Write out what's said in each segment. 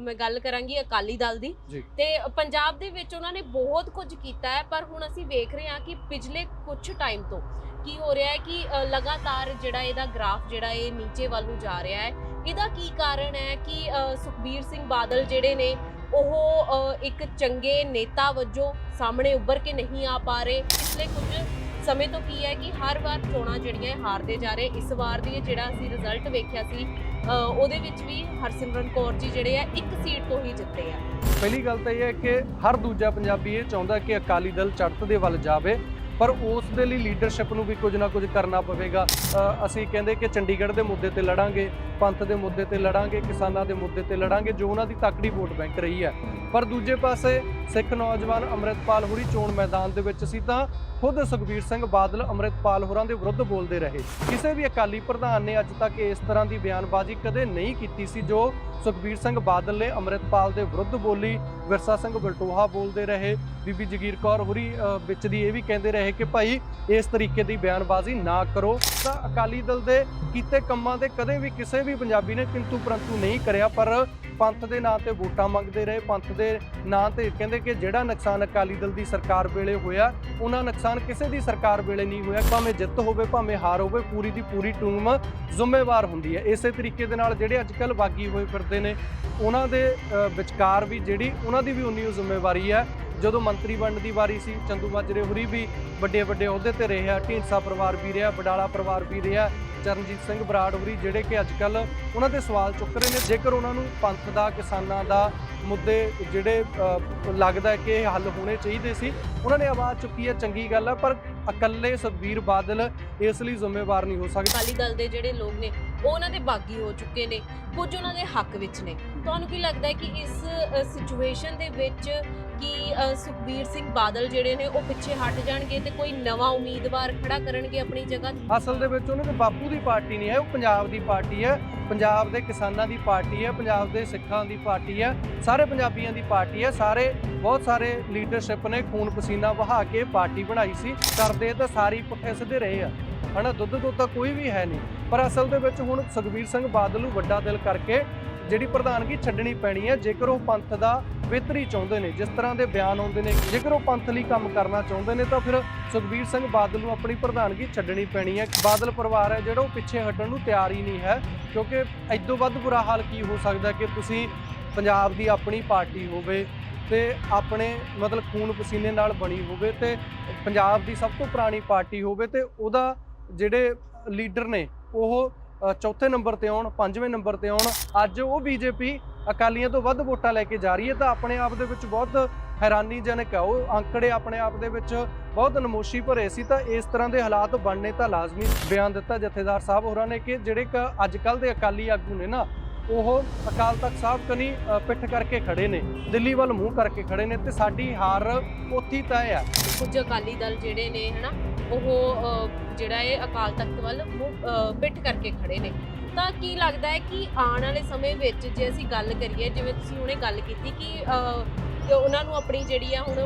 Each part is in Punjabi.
ਮੈਂ ਗੱਲ ਕਰਾਂਗੀ ਅਕਾਲੀ ਦਲ ਦੀ। ਤੇ ਪੰਜਾਬ ਦੇ ਵਿੱਚ ਉਹਨਾਂ ਨੇ ਬਹੁਤ ਕੁਝ ਕੀਤਾ ਹੈ ਪਰ ਹੁਣ ਅਸੀਂ ਵੇਖ ਰਹੇ ਹਾਂ ਕਿ ਪਿਛਲੇ ਕੁਝ ਟਾਈਮ ਤੋਂ ਕੀ ਹੋ ਰਿਹਾ ਹੈ ਕਿ ਲਗਾਤਾਰ ਜਿਹੜਾ ਇਹਦਾ ਗ੍ਰਾਫ ਜਿਹੜਾ ਇਹ ਨੀਚੇ ਵੱਲ ਨੂੰ ਜਾ ਰਿਹਾ ਹੈ ਇਹਦਾ ਕੀ ਕਾਰਨ ਹੈ ਕਿ ਸੁਖਬੀਰ ਸਿੰਘ ਬਾਦਲ ਜਿਹੜੇ ਨੇ ਉਹ ਇੱਕ ਚੰਗੇ ਨੇਤਾ ਵਜੋਂ ਸਾਹਮਣੇ ਉੱਭਰ ਕੇ ਨਹੀਂ ਆ ਪਾ ਰਹੇ ਪਿਛਲੇ ਕੁਝ ਸਮੇਂ ਤੋਂ ਕੀ ਹੈ ਕਿ ਹਰ ਵਾਰ ਚੋਣਾਂ ਜਿਹੜੀਆਂ ਹਾਰਦੇ ਜਾ ਰਹੇ। ਇਸ ਵਾਰ ਦੀ ਜਿਹੜਾ ਅਸੀਂ ਰਿਜ਼ਲਟ ਵੇਖਿਆ ਸੀ ਉਹਦੇ ਵਿੱਚ ਵੀ ਹਰਸਿਮਰਨ ਕੌਰ ਜੀ ਜਿਹੜੇ ਆ, ਇੱਕ ਸੀਟ ਤੋਂ ਹੀ ਜਿੱਤੇ ਆ। ਪਹਿਲੀ ਗੱਲ ਤਾਂ ਇਹ ਹੈ ਕਿ ਹਰ ਦੂਜਾ ਪੰਜਾਬੀ ਇਹ ਚਾਹੁੰਦਾ ਕਿ ਅਕਾਲੀ ਦਲ ਚੜ੍ਹਤ ਦੇ ਵੱਲ ਜਾਵੇ। ਪਰ ਉਸ ਦੇ ਲਈ ਲੀਡਰਸ਼ਿਪ ਨੂੰ ਵੀ ਕੁਝ ਨਾ ਕੁਝ ਕਰਨਾ ਪਵੇਗਾ। ਅਸੀਂ ਕਹਿੰਦੇ ਕਿ ਚੰਡੀਗੜ੍ਹ ਦੇ ਮੁੱਦੇ ਤੇ ਲੜਾਂਗੇ, ਪੰਥ ਦੇ ਮੁੱਦੇ ਤੇ ਲੜਾਂਗੇ, ਕਿਸਾਨਾਂ ਦੇ ਮੁੱਦੇ ਤੇ ਲੜਾਂਗੇ, ਜੋ ਉਹਨਾਂ ਦੀ ਤਕੜੀ ਵੋਟ ਬੈਂਕ ਰਹੀ ਹੈ। ਪਰ ਦੂਜੇ ਪਾਸੇ ਸਿੱਖ ਨੌਜਵਾਨ ਅੰਮ੍ਰਿਤਪਾਲ ਹੁਰੀ ਚੋਣ ਮੈਦਾਨ ਦੇ ਵਿੱਚ ਸੀ ਤਾਂ ਖੁਦ ਸੁਖਬੀਰ ਸਿੰਘ ਬਾਦਲ ਅੰਮ੍ਰਿਤਪਾਲ ਹੋਰਾਂ ਦੇ ਵਿਰੁੱਧ ਬੋਲਦੇ ਰਹੇ। ਕਿਸੇ ਵੀ ਅਕਾਲੀ ਪ੍ਰਧਾਨ ਨੇ ਅੱਜ ਤੱਕ ਇਸ ਤਰ੍ਹਾਂ ਦੀ ਬਿਆਨਬਾਜ਼ੀ ਕਦੇ ਨਹੀਂ ਕੀਤੀ ਸੀ ਜੋ ਸੁਖਬੀਰ ਸਿੰਘ ਬਾਦਲ ਨੇ ਅੰਮ੍ਰਿਤਪਾਲ ਦੇ ਵਿਰੁੱਧ ਬੋਲੀ। ਵਿਰਸਾ ਸਿੰਘ ਬਲਟੋਹਾ ਬੋਲਦੇ ਰਹੇ। ਬੀਬੀ ਜਗੀਰ ਕੌਰ ਹੁਰੀ ਵਿੱਚ ਦੀ ਇਹ ਵੀ ਕਹਿੰਦੇ ਰਹੇ ਕਿ ਭਾਈ ਇਸ ਤਰੀਕੇ ਦੀ ਬਿਆਨਬਾਜ਼ੀ ਨਾ ਕਰੋ। ਤਾਂ ਅਕਾਲੀ ਦਲ ਦੇ ਕੀਤੇ ਕੰਮਾਂ ਦੇ ਕਦੇ ਵੀ ਕਿਸੇ ਵੀ ਪੰਜਾਬੀ ਨੇ ਕਿੰਤੂ ਪਰੰਤੂ ਨਹੀਂ ਕਰਿਆ, ਪਰ ਪੰਥ ਦੇ ਨਾਂ ਤੇ ਵੋਟਾਂ ਮੰਗਦੇ ਰਹੇ। ਪੰਥ ਦੇ ਨਾਂ ਤੇ ਕਹਿੰਦੇ ਕਿ ਜਿਹੜਾ ਨੁਕਸਾਨ ਅਕਾਲੀ ਦਲ ਦੀ ਸਰਕਾਰ ਵੇਲੇ ਹੋਇਆ, ਉਹਨਾਂ ਨੁਕਸਾਨ ਕਿਸੇ ਦੀ ਸਰਕਾਰ ਵੇਲੇ ਨਹੀਂ ਹੋਇਆ। ਭਾਵੇਂ ਜਿੱਤ ਹੋਵੇ, ਭਾਵੇਂ ਹਾਰ ਹੋਵੇ, ਪੂਰੀ ਦੀ ਪੂਰੀ ਟੀਮ ਜ਼ਿੰਮੇਵਾਰ ਹੁੰਦੀ ਹੈ। ਇਸੇ ਤਰੀਕੇ ਦੇ ਨਾਲ ਜਿਹੜੇ ਅੱਜ ਕੱਲ ਬਾਗੀ ਹੋਏ ਫਿਰਦੇ ਨੇ, ਉਹਨਾਂ ਦੇ ਵਿਚਕਾਰ ਵੀ ਜਿਹੜੀ, ਉਹਨਾਂ ਦੀ ਵੀ ਉਨੀ ਹੀ ਜ਼ਿੰਮੇਵਾਰੀ ਹੈ। ਜਦੋਂ ਮੰਤਰੀ ਬਣਨ ਦੀ ਵਾਰੀ ਸੀ, ਚੰਦੂ ਮਾਜਰੇ ਹੁਰੀ ਵੀ ਵੱਡੇ ਵੱਡੇ ਅਹੁਦੇ ਤੇ ਰਹੇ ਆ। ਢੀਂਡਸਾ ਪਰਿਵਾਰ ਵੀ ਰਿਹਾ ਬਡਾਲਾ ਪਰਿਵਾਰ ਵੀ ਰਿਹਾ। ਚਰਨਜੀਤ ਸਿੰਘ ਬਰਾੜ ਹੁਰੀ ਜਿਹੜੇ ਕਿ ਅੱਜ ਕੱਲ ਉਹਨਾਂ ਦੇ ਸਵਾਲ ਚੁੱਕ ਰਹੇ ਨੇ। ਜੇਕਰ ਉਹਨਾਂ ਨੂੰ ਪੰਥ ਦਾ ਕਿਸਾਨਾਂ ਦਾ ਮੁੱਦੇ ਜਿਹੜੇ ਲੱਗਦਾ ਕਿ ਇਹ ਹੱਲ ਹੋਣੇ ਚਾਹੀਦੇ ਸੀ ਉਹਨਾਂ ਨੇ ਆਵਾਜ਼ ਚੁੱਕੀ ਹੈ ਚੰਗੀ ਗੱਲ ਹੈ ਪਰ ਇਕੱਲੇ ਸੁਖਬੀਰ ਬਾਦਲ ਇਸ ਲਈ ਜ਼ਿੰਮੇਵਾਰ ਨਹੀਂ ਹੋ ਸਕਦੇ। ਅਕਾਲੀ ਦਲ ਦੇ ਜਿਹੜੇ ਲੋਕ ਨੇ ਉਹ ਉਹਨਾਂ ਦੇ ਬਾਗੀ ਹੋ ਚੁੱਕੇ ਨੇ ਕੁਝ ਉਹਨਾਂ ਦੇ ਹੱਕ ਵਿੱਚ ਨੇ। ਤੁਹਾਨੂੰ ਕੀ ਲੱਗਦਾ ਹੈ ਕਿ ਇਸ ਸਿਚੁਏਸ਼ਨ ਦੇ ਵਿੱਚ ਕਿ ਸੁਖਬੀਰ ਸਿੰਘ ਬਾਦਲ ਜਿਹੜੇ ਨੇ ਉਹ ਪਿੱਛੇ ਹਟ ਜਾਣਗੇ ਤੇ ਕੋਈ ਨਵਾਂ ਉਮੀਦਵਾਰ ਖੜਾ ਕਰਨਗੇ ਆਪਣੀ ਜਗ੍ਹਾ? ਅਸਲ ਦੇ ਵਿੱਚ ਉਹਨਾਂ ਦੇ ਬਾਪੂ ਦੀ ਪਾਰਟੀ ਨਹੀਂ ਹੈ, ਉਹ ਪੰਜਾਬ ਦੀ ਪਾਰਟੀ ਹੈ, ਪੰਜਾਬ ਦੇ ਕਿਸਾਨਾਂ ਦੀ ਪਾਰਟੀ ਹੈ, ਪੰਜਾਬ ਦੇ ਸਿੱਖਾਂ ਦੀ ਪਾਰਟੀ ਹੈ, ਸਾਰੇ ਪੰਜਾਬੀਆਂ ਦੀ ਪਾਰਟੀ ਹੈ, ਸਾਰੇ, ਬਹੁਤ ਸਾਰੇ ਲੀਡਰਸ਼ਿਪ ਨੇ ਖੂਨ ਪਸੀਨਾ ਵਹਾ ਕੇ ਪਾਰਟੀ ਬਣਾਈ ਸੀ, ਕਰਦੇ ਤਾਂ ਸਾਰੀ ਪੁੱਠੇ ਸਿੱਧੇ ਰਹੇ ਆ, ਹਨਾ ਦੁੱਧ ਦੁੱਧ ਤਾਂ ਕੋਈ ਵੀ ਹੈ ਨਹੀਂ, ਪਰ ਅਸਲ ਦੇ ਵਿੱਚ ਹੁਣ ਸੁਖਬੀਰ ਸਿੰਘ ਬਾਦਲ ਨੂੰ ਵੱਡਾ ਦਿਲ ਕਰਕੇ ਜਿਹੜੀ ਪ੍ਰਧਾਨਗੀ ਛੱਡਣੀ ਪੈਣੀ ਹੈ, ਜੇਕਰ ਉਹ ਪੰਥ ਦਾ ਬਿਹਤਰੀ ਚਾਹੁੰਦੇ ਨੇ, ਜਿਸ ਤਰ੍ਹਾਂ ਦੇ ਬਿਆਨ ਆਉਂਦੇ ਨੇ, ਜੇਕਰ ਉਹ ਪੰਥ ਲਈ ਕੰਮ ਕਰਨਾ ਚਾਹੁੰਦੇ ਨੇ, ਤਾਂ ਫਿਰ ਸੁਖਬੀਰ ਸਿੰਘ ਬਾਦਲ ਨੂੰ ਆਪਣੀ ਪ੍ਰਧਾਨਗੀ ਛੱਡਣੀ ਪੈਣੀ ਹੈ। ਬਾਦਲ ਪਰਿਵਾਰ ਹੈ ਜਿਹੜਾ, ਉਹ ਪਿੱਛੇ ਹਟਣ ਨੂੰ ਤਿਆਰ ਹੀ ਨਹੀਂ ਹੈ, ਕਿਉਂਕਿ ਐਦੋਂ ਵੱਧ ਬੁਰਾ ਹਾਲ ਕੀ ਹੋ ਸਕਦਾ ਕਿ ਤੁਸੀਂ ਪੰਜਾਬ ਦੀ ਆਪਣੀ ਪਾਰਟੀ ਹੋਵੇ ਤੇ ਆਪਣੇ ਮਤਲਬ ਖੂਨ ਪਸੀਨੇ ਨਾਲ ਬਣੀ ਹੋਵੇ ਤੇ ਪੰਜਾਬ ਦੀ ਸਭ ਤੋਂ ਪੁਰਾਣੀ ਪਾਰਟੀ ਹੋਵੇ ਤੇ ਉਹਦਾ ਜਿਹੜੇ ਲੀਡਰ ਨੇ, ਉਹ ਚੌਥੇ ਨੰਬਰ ਤੇ ਆਉਣ, ਪੰਜਵੇਂ ਨੰਬਰ ਤੇ ਆਉਣ। ਅੱਜ ਉਹ ਬੀਜੇਪੀ ਅਕਾਲੀਆਂ ਤੋਂ ਵੱਧ ਵੋਟਾਂ ਲੈ ਕੇ ਜਾ ਰਹੀ ਹੈ ਤਾਂ ਆਪਣੇ ਆਪ ਦੇ ਵਿੱਚ ਬਹੁਤ ਹੈਰਾਨੀਜਨਕ ਹੈ। ਉਹ ਅੰਕੜੇ ਆਪਣੇ ਆਪ ਦੇ ਵਿੱਚ ਬਹੁਤ ਨਮੋਸ਼ੀ ਭਰੇ ਸੀ ਤਾਂ ਇਸ ਤਰ੍ਹਾਂ ਦੇ ਹਾਲਾਤ ਬਣਨੇ ਤਾਂ ਲਾਜ਼ਮੀ ਬਿਆਨ ਦਿੱਤਾ ਜਥੇਦਾਰ ਸਾਹਿਬ ਹੋਰਾਂ ਨੇ ਕਿ ਜਿਹੜੇ ਕ ਅੱਜ ਕੱਲ ਦੇ ਅਕਾਲੀ ਆਗੂ ਨੇ ਨਾ, ਉਹ ਅਕਾਲ ਤਖਤ ਸਾਹਿਬ ਕਨੀ ਪਿੱਠ ਕਰਕੇ ਖੜੇ ਨੇ, ਦਿੱਲੀ ਵੱਲ ਮੂੰਹ ਕਰਕੇ ਖੜੇ ਨੇ ਤੇ ਸਾਡੀ ਹਾਰ ਉੱਥੀ ਤੈਅ ਹੈ। ਕੁਝ ਅਕਾਲੀ ਦਲ ਜਿਹੜੇ ਨੇ, ਹਨਾ ਉਹ ਜਿਹੜਾ ਇਹ ਅਕਾਲ ਤਖਤ ਵੱਲ ਮੂੰਹ, ਪਿੱਠ ਕਰਕੇ ਖੜੇ ਨੇ। ਤਾਂ ਕੀ ਲੱਗਦਾ ਹੈ ਕਿ ਆਉਣ ਵਾਲੇ ਸਮੇਂ ਵਿੱਚ ਜੇ ਅਸੀਂ ਗੱਲ ਕਰੀਏ ਜਿਵੇਂ ਤੁਸੀਂ ਹੁਣੇ ਗੱਲ ਕੀਤੀ ਕਿ ਕਿ ਉਹਨਾਂ ਨੂੰ ਆਪਣੀ ਜਿਹੜੀ ਆ ਹੁਣ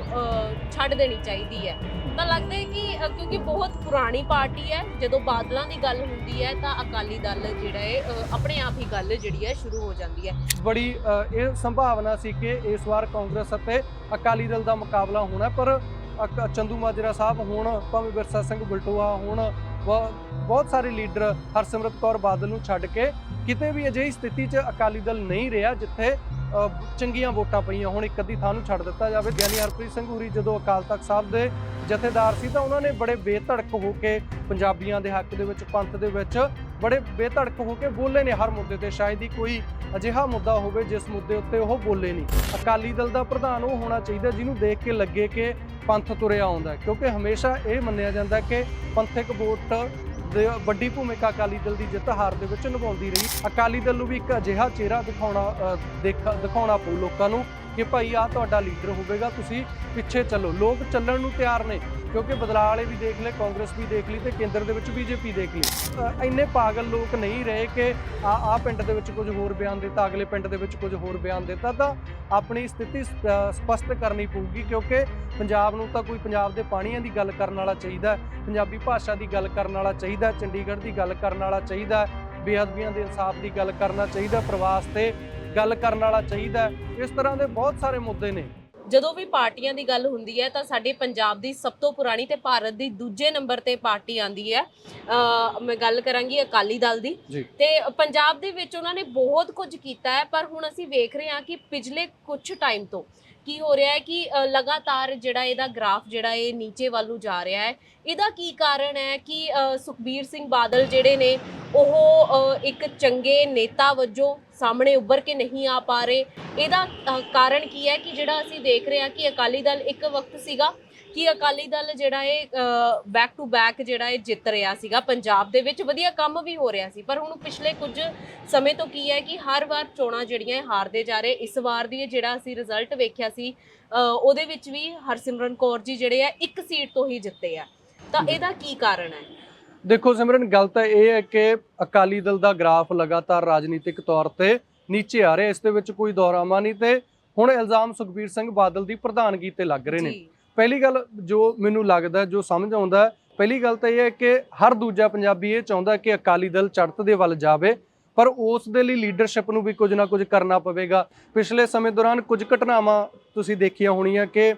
ਛੱਡ ਦੇਣੀ ਚਾਹੀਦੀ ਹੈ। ਤਾਂ ਲੱਗਦਾ ਹੈ ਕਿ ਕਿਉਂਕਿ ਬਹੁਤ ਪੁਰਾਣੀ ਪਾਰਟੀ ਹੈ ਜਦੋਂ ਬਾਦਲਾਂ ਦੀ ਗੱਲ ਹੁੰਦੀ ਹੈ ਤਾਂ ਅਕਾਲੀ ਦਲ ਜਿਹੜਾ ਹੈ ਆਪਣੇ ਆਪ ਹੀ ਗੱਲ ਜਿਹੜੀ ਹੈ ਸ਼ੁਰੂ ਹੋ ਜਾਂਦੀ ਹੈ। ਬੜੀ ਇਹ ਸੰਭਾਵਨਾ ਸੀ ਕਿ ਇਸ ਵਾਰ ਕਾਂਗਰਸ ਅਤੇ ਅਕਾਲੀ ਦਲ ਦਾ ਮੁਕਾਬਲਾ ਹੋਣਾ ਪਰ ਚੰਦੂ ਮਾਜਰਾ ਸਾਹਿਬ, ਹੋਣ ਭਾਵੇਂ ਵਿਰਸਾ ਸਿੰਘ ਬਲਟੋਆ, ਹੋਣ ਬਹੁ- ਬਹੁਤ ਸਾਰੇ ਲੀਡਰ ਹਰਸਿਮਰਤ ਕੌਰ ਬਾਦਲ ਨੂੰ ਛੱਡ ਕੇ ਕਿਤੇ ਵੀ ਅਜਿਹੀ ਸਥਿਤੀ 'ਚ ਅਕਾਲੀ ਦਲ ਨਹੀਂ ਰਿਹਾ ਜਿੱਥੇ ਚੰਗੀਆਂ ਵੋਟਾਂ ਪਈਆਂ ਹੁਣ, ਇੱਕ ਅੱਧੀ ਥਾਂ ਨੂੰ ਛੱਡ ਦਿੱਤਾ ਜਾਵੇ। ਗਿਆਨੀ ਹਰਪ੍ਰੀਤ ਸਿੰਘ ਹੁਰੀ ਜਦੋਂ ਅਕਾਲ ਤਖਤ ਸਾਹਿਬ ਦੇ ਜਥੇਦਾਰ ਸੀ ਤਾਂ ਉਹਨਾਂ ਨੇ ਬੜੇ ਬੇਧੜਕ ਹੋ ਕੇ ਪੰਜਾਬੀਆਂ ਦੇ ਹੱਕ ਦੇ ਵਿੱਚ, ਪੰਥ ਦੇ ਵਿੱਚ ਬੜੇ ਬੇਧੜਕ ਹੋ ਕੇ ਬੋਲੇ ਨੇ ਹਰ ਮੁੱਦੇ ਤੇ। ਸ਼ਾਇਦ ਹੀ ਕੋਈ ਅਜਿਹਾ ਮੁੱਦਾ ਹੋਵੇ ਜਿਸ ਮੁੱਦੇ ਉੱਤੇ ਉਹ ਬੋਲੇ ਨਹੀਂ। ਅਕਾਲੀ ਦਲ ਦਾ ਪ੍ਰਧਾਨ ਉਹ ਹੋਣਾ ਚਾਹੀਦਾ ਜਿਹਨੂੰ ਦੇਖ ਕੇ ਲੱਗੇ ਕਿ ਪੰਥ ਤੁਰਿਆ ਆਉਂਦਾ ਕਿਉਂਕਿ ਹਮੇਸ਼ਾ ਇਹ ਮੰਨਿਆ ਜਾਂਦਾ ਕਿ ਪੰਥਕ ਵੋਟ ਦੇ ਵੱਡੀ ਭੂਮਿਕਾ ਅਕਾਲੀ ਦਲ ਦੀ ਜਿੱਤ ਹਾਰ ਦੇ ਵਿੱਚ ਨਿਭਾਉਂਦੀ ਰਹੀ। ਅਕਾਲੀ ਦਲ ਨੂੰ ਵੀ ਇੱਕ ਅਜਿਹਾ ਚਿਹਰਾ ਦਿਖਾਉਣਾ ਦੇਖ, ਦਿਖਾਉਣਾ ਪਊ ਲੋਕਾਂ ਨੂੰ। ਕਿ ਭਾਈ ਆ ਤੁਹਾਡਾ ਲੀਡਰ ਹੋਵੇਗਾ ਤੁਸੀਂ ਪਿੱਛੇ ਚੱਲੋ। ਲੋਕ ਚੱਲਣ ਨੂੰ ਤਿਆਰ ਨੇ ਕਿਉਂਕਿ ਬਦਲਾਅ ਵਾਲੇ ਵੀ ਦੇਖ ਲਏ ਕਾਂਗਰਸ ਵੀ ਦੇਖ ਲਈ ਤੇ ਕੇਂਦਰ ਦੇ ਵਿੱਚ ਬੀਜੇਪੀ ਦੇਖ ਲਈ। ਇੰਨੇ ਪਾਗਲ ਲੋਕ ਨਹੀਂ ਰਹੇ ਕਿ ਆ ਆ ਪਿੰਡ ਦੇ ਵਿੱਚ ਕੁਝ ਹੋਰ ਬਿਆਨ ਦਿੱਤਾ ਅਗਲੇ ਪਿੰਡ ਦੇ ਵਿੱਚ ਕੁਝ ਹੋਰ ਬਿਆਨ ਦਿੱਤਾ ਤਾਂ ਆਪਣੀ ਸਥਿਤੀ ਸ- ਅ, ਸਪਸ਼ਟ ਕਰਨੀ ਪਊਗੀ ਕਿਉਂਕਿ ਪੰਜਾਬ ਨੂੰ ਤਾਂ ਕੋਈ ਪੰਜਾਬ ਦੇ ਪਾਣੀਆਂ ਦੀ ਗੱਲ ਕਰਨ ਵਾਲਾ ਚਾਹੀਦਾ ਪੰਜਾਬੀ ਭਾਸ਼ਾ ਦੀ ਗੱਲ ਕਰਨ ਵਾਲਾ ਚਾਹੀਦਾ ਚੰਡੀਗੜ੍ਹ ਦੀ ਗੱਲ ਕਰਨ ਵਾਲਾ ਚਾਹੀਦਾ ਬੇਅਦਬੀਆਂ ਦੇ ਇਨਸਾਫ ਦੀ ਗੱਲ ਕਰਨਾ ਚਾਹੀਦਾ ਪ੍ਰਵਾਸ ਤੇ ਗੱਲ ਕਰਨ ਵਾਲਾ ਚਾਹੀਦਾ। ਇਸ ਤਰ੍ਹਾਂ ਦੇ ਬਹੁਤ ਸਾਰੇ ਮੁੱਦੇ ਨੇ। ਜਦੋਂ ਵੀ ਪਾਰਟੀਆਂ ਦੀ ਗੱਲ ਹੁੰਦੀ ਹੈ ਤਾਂ ਸਾਡੇ ਪੰਜਾਬ ਦੀ ਸਭ ਤੋਂ ਪੁਰਾਣੀ ਤੇ ਭਾਰਤ ਦੀ ਦੂਜੇ ਨੰਬਰ ਤੇ ਪਾਰਟੀ ਆਂਦੀ ਹੈ। ਮੈਂ ਗੱਲ ਕਰਾਂਗੀ ਅਕਾਲੀ ਦਲ ਦੀ। ਤੇ ਪੰਜਾਬ ਦੇ ਵਿੱਚ ਉਹਨਾਂ ਨੇ ਬਹੁਤ ਕੁਝ ਕੀਤਾ ਹੈ ਪਰ ਹੁਣ ਅਸੀਂ ਵੇਖ ਰਹੇ ਹਾਂ ਕਿ ਪਿਛਲੇ ਕੁਝ ਟਾਈਮ ਤੋਂ ਕੀ ਹੋ ਰਿਹਾ ਹੈ ਕਿ ਅ, ਲਗਾਤਾਰ ਜਿਹੜਾ ਇਹਦਾ ਗ੍ਰਾਫ ਜਿਹੜਾ ਇਹ ਨੀਚੇ ਵੱਲ ਨੂੰ ਜਾ ਰਿਹਾ ਹੈ ਇਹਦਾ ਕੀ ਕਾਰਨ ਹੈ ਕਿ ਅ, ਸੁਖਬੀਰ ਸਿੰਘ ਬਾਦਲ ਜਿਹੜੇ ਨੇ ਉਹ ਅ, ਇੱਕ ਚੰਗੇ ਨੇਤਾ ਵਜੋਂ ਸਾਹਮਣੇ ਉੱਭਰ ਕੇ ਨਹੀਂ ਆ ਪਾ ਰਹੇ? ਇਹਦਾ ਅ, ਕਾਰਨ ਕੀ ਹੈ ਕਿ ਜਿਹੜਾ ਅਸੀਂ ਦੇਖ ਰਹੇ ਹਾਂ ਕਿ ਅਕਾਲੀ ਦਲ ਇੱਕ ਵਕਤ ਸੀਗਾ ਕਿ ਅਕਾਲੀ ਦਲ ਜਿਹੜਾ ਇਹ ਬੈਕ ਟੂ ਬੈਕ ਜਿਹੜਾ ਇਹ ਜਿੱਤ ਰਿਹਾ ਸੀਗਾ ਪੰਜਾਬ ਦੇ ਵਿੱਚ ਵਧੀਆ ਕੰਮ ਵੀ ਹੋ ਰਿਹਾ ਸੀ। ਪਰ ਹੁਣ ਪਿਛਲੇ ਕੁਝ ਸਮੇਂ ਤੋਂ ਕੀ ਹੈ ਕਿ ਹਰ ਵਾਰ ਚੋਣਾਂ ਜਿਹੜੀਆਂ ਇਹ ਹਾਰਦੇ ਜਾ ਰਹੇ ਇਸ ਵਾਰ ਦੀ ਜਿਹੜਾ ਅਸੀਂ ਰਿਜ਼ਲਟ ਵੇਖਿਆ ਸੀ ਉਹਦੇ ਵਿੱਚ ਵੀ ਹਰਸਿਮਰਨ ਕੌਰ ਜੀ ਜਿਹੜੇ ਆ ਇੱਕ ਸੀਟ ਤੋਂ ਹੀ ਜਿੱਤੇ ਆ। ਤਾਂ। ਇਹਦਾ ਕੀ ਕਾਰਨ ਹੈ? ਦੇਖੋ ਸਿਮਰਨ ਗੱਲ ਤਾਂ ਇਹ ਹੈ ਕਿ ਅਕਾਲੀ ਦਲ ਦਾ ਗ੍ਰਾਫ ਲਗਾਤਾਰ ਰਾਜਨੀਤਿਕ ਤੌਰ ਤੇ ਨੀਚੇ ਆ ਰਿਹਾ ਇਸ ਦੇ ਵਿੱਚ ਕੋਈ ਦੌਰਾਮਾ ਨਹੀਂ ਤੇ ਹੁਣ ਇਲਜ਼ਾਮ ਸੁਖਬੀਰ ਸਿੰਘ ਬਾਦਲ ਦੀ ਪ੍ਰਧਾਨਗੀ ਤੇ ਲੱਗ ਰਹੇ ਨੇ। ਪਹਿਲੀ ਗੱਲ ਜੋ ਮੈਨੂੰ ਲੱਗਦਾ, ਜੋ ਸਮਝ ਆਉਂਦਾ ਪਹਿਲੀ ਗੱਲ ਤਾਂ ਇਹ ਹੈ ਕਿ ਹਰ ਦੂਜਾ ਪੰਜਾਬੀ ਇਹ ਚਾਹੁੰਦਾ ਕਿ ਅਕਾਲੀ ਦਲ ਚੜ੍ਹਤ ਦੇ ਵੱਲ ਜਾਵੇ, ਪਰ ਉਸ ਦੇ ਲਈ ਲੀਡਰਸ਼ਿਪ ਨੂੰ ਵੀ ਕੁਝ ਨਾ ਕੁਝ ਕਰਨਾ ਪਵੇਗਾ। ਪਿਛਲੇ ਸਮੇਂ ਦੌਰਾਨ ਕੁਝ ਘਟਨਾਵਾਂ ਤੁਸੀਂ ਦੇਖੀਆਂ ਹੋਣੀਆਂ ਕਿ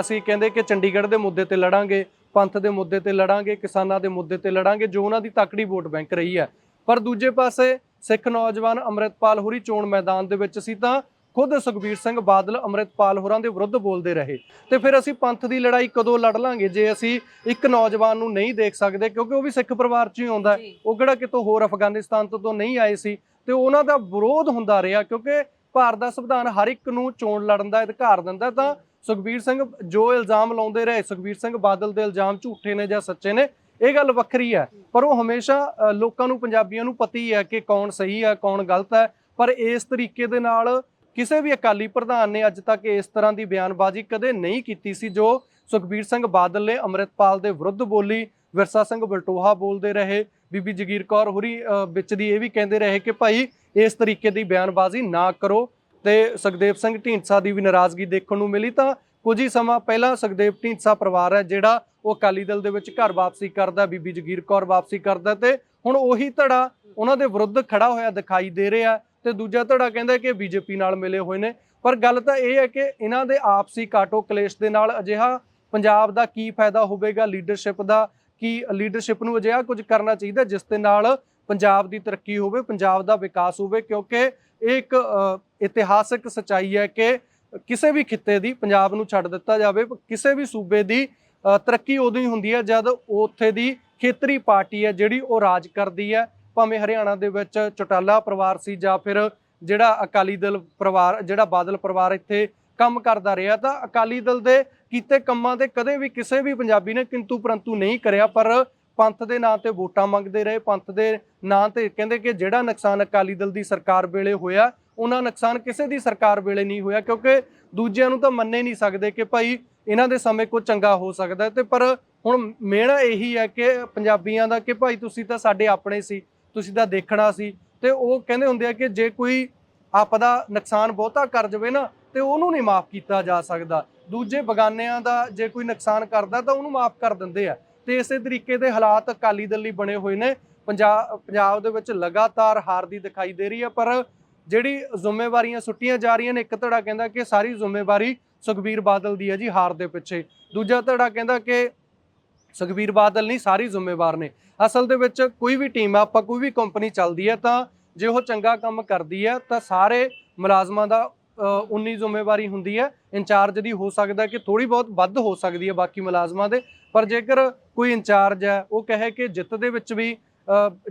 ਅਸੀਂ ਕਹਿੰਦੇ ਕਿ ਚੰਡੀਗੜ੍ਹ ਦੇ ਮੁੱਦੇ ਤੇ ਲੜਾਂਗੇ, ਪੰਥ ਦੇ ਮੁੱਦੇ ਤੇ ਲੜਾਂਗੇ, ਕਿਸਾਨਾਂ ਦੇ ਮੁੱਦੇ ਤੇ ਲੜਾਂਗੇ, ਜੋ ਉਹਨਾਂ ਦੀ ਤਕੜੀ ਵੋਟ ਬੈਂਕ ਰਹੀ ਹੈ। ਪਰ ਦੂਜੇ ਪਾਸੇ ਸਿੱਖ ਨੌਜਵਾਨ ਅੰਮ੍ਰਿਤਪਾਲ ਹੋਰੀ ਚੋਣ ਮੈਦਾਨ ਦੇ ਵਿੱਚ ਸੀ ਤਾਂ ਖੁਦ ਸੁਖਬੀਰ ਸਿੰਘ ਬਾਦਲ ਅੰਮ੍ਰਿਤਪਾਲ ਹੋਰਾਂ ਦੇ ਵਿਰੁੱਧ ਬੋਲਦੇ ਰਹੇ। ਤੇ ਫਿਰ ਅਸੀਂ ਪੰਥ ਦੀ ਲੜਾਈ ਕਦੋਂ ਲੜ ਲਾਂਗੇ? ਜੇ ਅਸੀਂ ਇੱਕ ਨੌਜਵਾਨ ਨੂੰ ਨਹੀਂ ਦੇਖ ਸਕਦੇ ਕਿਉਂਕਿ ਉਹ ਵੀ ਸਿੱਖ ਪਰਿਵਾਰ 'ਚ ਹੀ ਆਉਂਦਾ ਉਹ ਕਿਹੜਾ ਕਿਤੋਂ ਹੋਰ ਅਫਗਾਨਿਸਤਾਨ ਤੋਂ ਤੋਂ ਨਹੀਂ ਆਏ ਸੀ? ਤੇ ਉਹਨਾਂ ਦਾ ਵਿਰੋਧ ਹੁੰਦਾ ਰਿਹਾ ਕਿਉਂਕਿ ਭਾਰਤ ਦਾ ਸੰਵਿਧਾਨ ਹਰ ਇੱਕ ਨੂੰ ਚੋਣ ਲੜਨ ਦਾ ਅਧਿਕਾਰ ਦਿੰਦਾ ਤਾਂ ਸੁਖਬੀਰ ਸਿੰਘ ਜੋ ਇਲਜ਼ਾਮ ਲਾਉਂਦੇ ਰਹੇ ਸੁਖਬੀਰ ਸਿੰਘ ਬਾਦਲ ਦੇ ਇਲਜ਼ਾਮ ਝੂਠੇ ਨੇ ਜਾਂ ਸੱਚੇ ਨੇ ਇਹ ਗੱਲ ਵੱਖਰੀ ਹੈ। ਪਰ ਉਹ ਹਮੇਸ਼ਾ ਲੋਕਾਂ ਨੂੰ ਪੰਜਾਬੀਆਂ ਨੂੰ ਪਤਾ ਹੀ ਹੈ ਕਿ ਕੌਣ ਸਹੀ ਹੈ ਕੌਣ ਗਲਤ ਹੈ। ਪਰ ਇਸ ਤਰੀਕੇ ਦੇ ਨਾਲ ਕਿਸੇ ਵੀ ਅਕਾਲੀ ਪ੍ਰਧਾਨ ਨੇ ਅੱਜ ਤੱਕ ਇਸ ਤਰ੍ਹਾਂ ਦੀ ਬਿਆਨਬਾਜ਼ੀ ਕਦੇ ਨਹੀਂ ਕੀਤੀ ਸੀ, ਜੋ ਸੁਖਬੀਰ ਸਿੰਘ ਬਾਦਲ ਨੇ ਅੰਮ੍ਰਿਤਪਾਲ ਦੇ ਵਿਰੁੱਧ ਬੋਲੀ। ਵਿਰਸਾ ਸਿੰਘ ਬਲਟੋਹਾ ਬੋਲਦੇ ਰਹੇ। ਬੀਬੀ ਜਗੀਰ ਕੌਰ ਹੁਰੀ ਵਿੱਚ ਦੀ ਇਹ ਵੀ ਕਹਿੰਦੇ ਰਹੇ ਕਿ ਭਾਈ ਇਸ ਤਰੀਕੇ ਦੀ ਬਿਆਨਬਾਜ਼ੀ ਨਾ ਕਰੋ ਤੇ ਸੁਖਦੇਵ ਸਿੰਘ ਢੀਂਡਸਾ ਦੀ ਵੀ ਨਾਰਾਜ਼ਗੀ ਦੇਖਣ ਨੂੰ ਮਿਲੀ ਤਾਂ ਕੁਝ ਹੀ ਸਮਾਂ ਪਹਿਲਾਂ ਸੁਖਦੇਵ ਢੀਂਡਸਾ ਪਰਿਵਾਰ ਹੈ ਜਿਹੜਾ ਉਹ ਅਕਾਲੀ ਦਲ ਦੇ ਵਿੱਚ ਘਰ ਵਾਪਸੀ ਕਰਦਾ, ਬੀਬੀ ਜਗੀਰ ਕੌਰ ਵਾਪਸੀ ਕਰਦਾ ਤੇ ਹੁਣ ਉਹੀ ਧੜਾ ਉਹਨਾਂ ਦੇ ਵਿਰੁੱਧ ਖੜਾ ਹੋਇਆ ਦਿਖਾਈ ਦੇ ਰਿਹਾ। ਤੇ ਦੂਜਾ ਧੜਾ ਕਹਿੰਦਾ ਕਿ ਬੀਜੇਪੀ ਨਾਲ ਮਿਲੇ ਹੋਏ ਨੇ। ਪਰ ਗੱਲ ਤਾਂ ਇਹ ਹੈ ਕਿ ਇਹਨਾਂ ਦੇ ਆਪਸੀ ਕਾਟੋ ਕਲੇਸ਼ ਦੇ ਨਾਲ ਅਜਿਹਾ ਪੰਜਾਬ ਦਾ ਕੀ ਫਾਇਦਾ ਹੋਵੇਗਾ, ਲੀਡਰਸ਼ਿਪ ਦਾ ਕੀ, ਲੀਡਰਸ਼ਿਪ ਨੂੰ ਅਜਿਹਾ ਕੁਝ ਕਰਨਾ ਚਾਹੀਦਾ ਜਿਸ ਦੇ ਨਾਲ ਪੰਜਾਬ ਦੀ ਤਰੱਕੀ ਹੋਵੇ, ਪੰਜਾਬ ਦਾ ਵਿਕਾਸ ਹੋਵੇ, ਕਿਉਂਕਿ ਇਹ ਇੱਕ ਇਤਿਹਾਸਕ ਸਚਾਈ ਹੈ ਕਿ ਕਿਸੇ ਵੀ ਖਿੱਤੇ ਦੀ ਪੰਜਾਬ ਨੂੰ ਛੱਡ ਦਿੱਤਾ ਜਾਵੇ, ਕਿਸੇ ਵੀ ਸੂਬੇ ਦੀ ਤਰੱਕੀ ਉਦੋਂ ਹੀ ਹੁੰਦੀ ਹੈ ਜਦ ਉੱਥੇ ਦੀ ਖੇਤਰੀ ਪਾਰਟੀ ਹੈ ਜਿਹੜੀ ਉਹ ਰਾਜ ਕਰਦੀ ਹੈ। ਭਾਵੇਂ ਹਰਿਆਣਾ ਦੇ ਵਿੱਚ ਚੋਟਾਲਾ ਪਰਿਵਾਰ ਸੀ ਜਾਂ ਫਿਰ ਜਿਹੜਾ ਅਕਾਲੀ ਦਲ ਪਰਿਵਾਰ, ਜਿਹੜਾ ਬਾਦਲ ਪਰਿਵਾਰ ਇੱਥੇ ਕੰਮ ਕਰਦਾ ਰਿਹਾ, ਤਾਂ ਅਕਾਲੀ ਦਲ ਦੇ ਕੀਤੇ ਕੰਮਾਂ ਤੇ ਕਦੇ ਵੀ ਕਿਸੇ ਵੀ ਪੰਜਾਬੀ ਨੇ ਕਿੰਤੂ ਪਰੰਤੂ ਨਹੀਂ ਕਰਿਆ, ਪਰ ਪੰਥ ਦੇ ਨਾਂ ਤੇ ਵੋਟਾਂ ਮੰਗਦੇ ਰਹੇ, ਪੰਥ ਦੇ ਨਾਂ ਤੇ ਕਹਿੰਦੇ ਕਿ ਜਿਹੜਾ ਨੁਕਸਾਨ ਅਕਾਲੀ ਦਲ ਦੀ ਸਰਕਾਰ ਵੇਲੇ ਹੋਇਆ, ਉਹਨਾਂ ਨੁਕਸਾਨ ਕਿਸੇ ਦੀ ਸਰਕਾਰ ਵੇਲੇ ਨਹੀਂ ਹੋਇਆ, ਕਿਉਂਕਿ ਦੂਜਿਆਂ ਨੂੰ ਤਾਂ ਮੰਨੇ ਨਹੀਂ ਸਕਦੇ ਕਿ ਭਾਈ ਇਹਨਾਂ ਦੇ ਸਮੇਂ ਕੁਝ ਚੰਗਾ ਹੋ ਸਕਦਾ ਹੈ ਤੇ ਪਰ ਹੁਣ ਮੇਣਾ ਇਹੀ ਹੈ ਕਿ ਪੰਜਾਬੀਆਂ ਦਾ ਕਿ ਭਾਈ ਤੁਸੀਂ ਤਾਂ ਸਾਡੇ ਆਪਣੇ ਸੀ ਤੁਸੀਂ ਤਾਂ ਦੇਖਣਾ ਸੀ ਤੇ ਉਹ ਕਹਿੰਦੇ ਹੁੰਦੇ ਆ ਕਿ ਜੇ ਕੋਈ ਆਪਦਾ ਨੁਕਸਾਨ ਬਹੁਤਾ ਕਰ ਜਾਵੇ ਨਾ, ਤੇ ਉਹਨੂੰ ਨਹੀਂ ਮਾਫ ਕੀਤਾ ਜਾ ਸਕਦਾ। ਦੂਜੇ ਬਗਾਨਿਆਂ ਦਾ ਜੇ ਕੋਈ ਨੁਕਸਾਨ ਕਰਦਾ ਤਾਂ ਉਹਨੂੰ ਮਾਫ ਕਰ ਦਿੰਦੇ ਆ। ਤੇ ਇਸੇ ਤਰੀਕੇ ਦੇ ਹਾਲਾਤ ਅਕਾਲੀ ਦਲ ਲਈ ਬਣੇ ਹੋਏ ਨੇ। ਪੰਜਾਬ ਪੰਜਾਬ ਦੇ ਵਿੱਚ ਲਗਾਤਾਰ ਹਾਰ ਦੀ ਦਿਖਾਈ ਦੇ ਰਹੀ ਹੈ ਪਰ ਜਿਹੜੀ ਜ਼ਿੰਮੇਵਾਰੀਆਂ ਸੁੱਟੀਆਂ ਜਾ ਰਹੀਆਂ ਨੇ, ਇੱਕ ਧੜਾ ਕਹਿੰਦਾ ਕਿ ਸਾਰੀ ਜ਼ਿੰਮੇਵਾਰੀ ਸੁਖਬੀਰ ਬਾਦਲ ਦੀ ਹੈ ਜੀ, ਹਾਰ ਦੇ ਪਿੱਛੇ। ਦੂਜਾ ਧੜਾ ਕਹਿੰਦਾ ਕਿ ਸੁਖਬੀਰ ਬਾਦਲ ਨਹੀਂ, ਸਾਰੀ ਜ਼ਿੰਮੇਵਾਰ ਨੇ। ਅਸਲ ਦੇ ਵਿੱਚ ਕੋਈ ਵੀ ਟੀਮ ਆ, ਆਪਾਂ ਕੋਈ ਵੀ ਕੰਪਨੀ ਚੱਲਦੀ ਹੈ ਤਾਂ ਜੇ ਉਹ ਚੰਗਾ ਕੰਮ ਕਰਦੀ ਹੈ ਤਾਂ ਸਾਰੇ ਮੁਲਾਜ਼ਮਾਂ ਦਾ ਉਨੀ ਜ਼ਿੰਮੇਵਾਰੀ ਹੁੰਦੀ ਹੈ। ਇੰਚਾਰਜ ਦੀ ਹੋ ਸਕਦਾ ਕਿ ਥੋੜੀ ਬਹੁਤ ਵੱਧ ਹੋ ਸਕਦੀ ਹੈ ਬਾਕੀ ਮੁਲਾਜ਼ਮਾਂ ਦੇ, ਪਰ ਜੇਕਰ ਕੋਈ ਇੰਚਾਰਜ ਹੈ, ਉਹ ਕਹੇ ਕਿ ਜਿੱਤ ਦੇ ਵਿੱਚ ਵੀ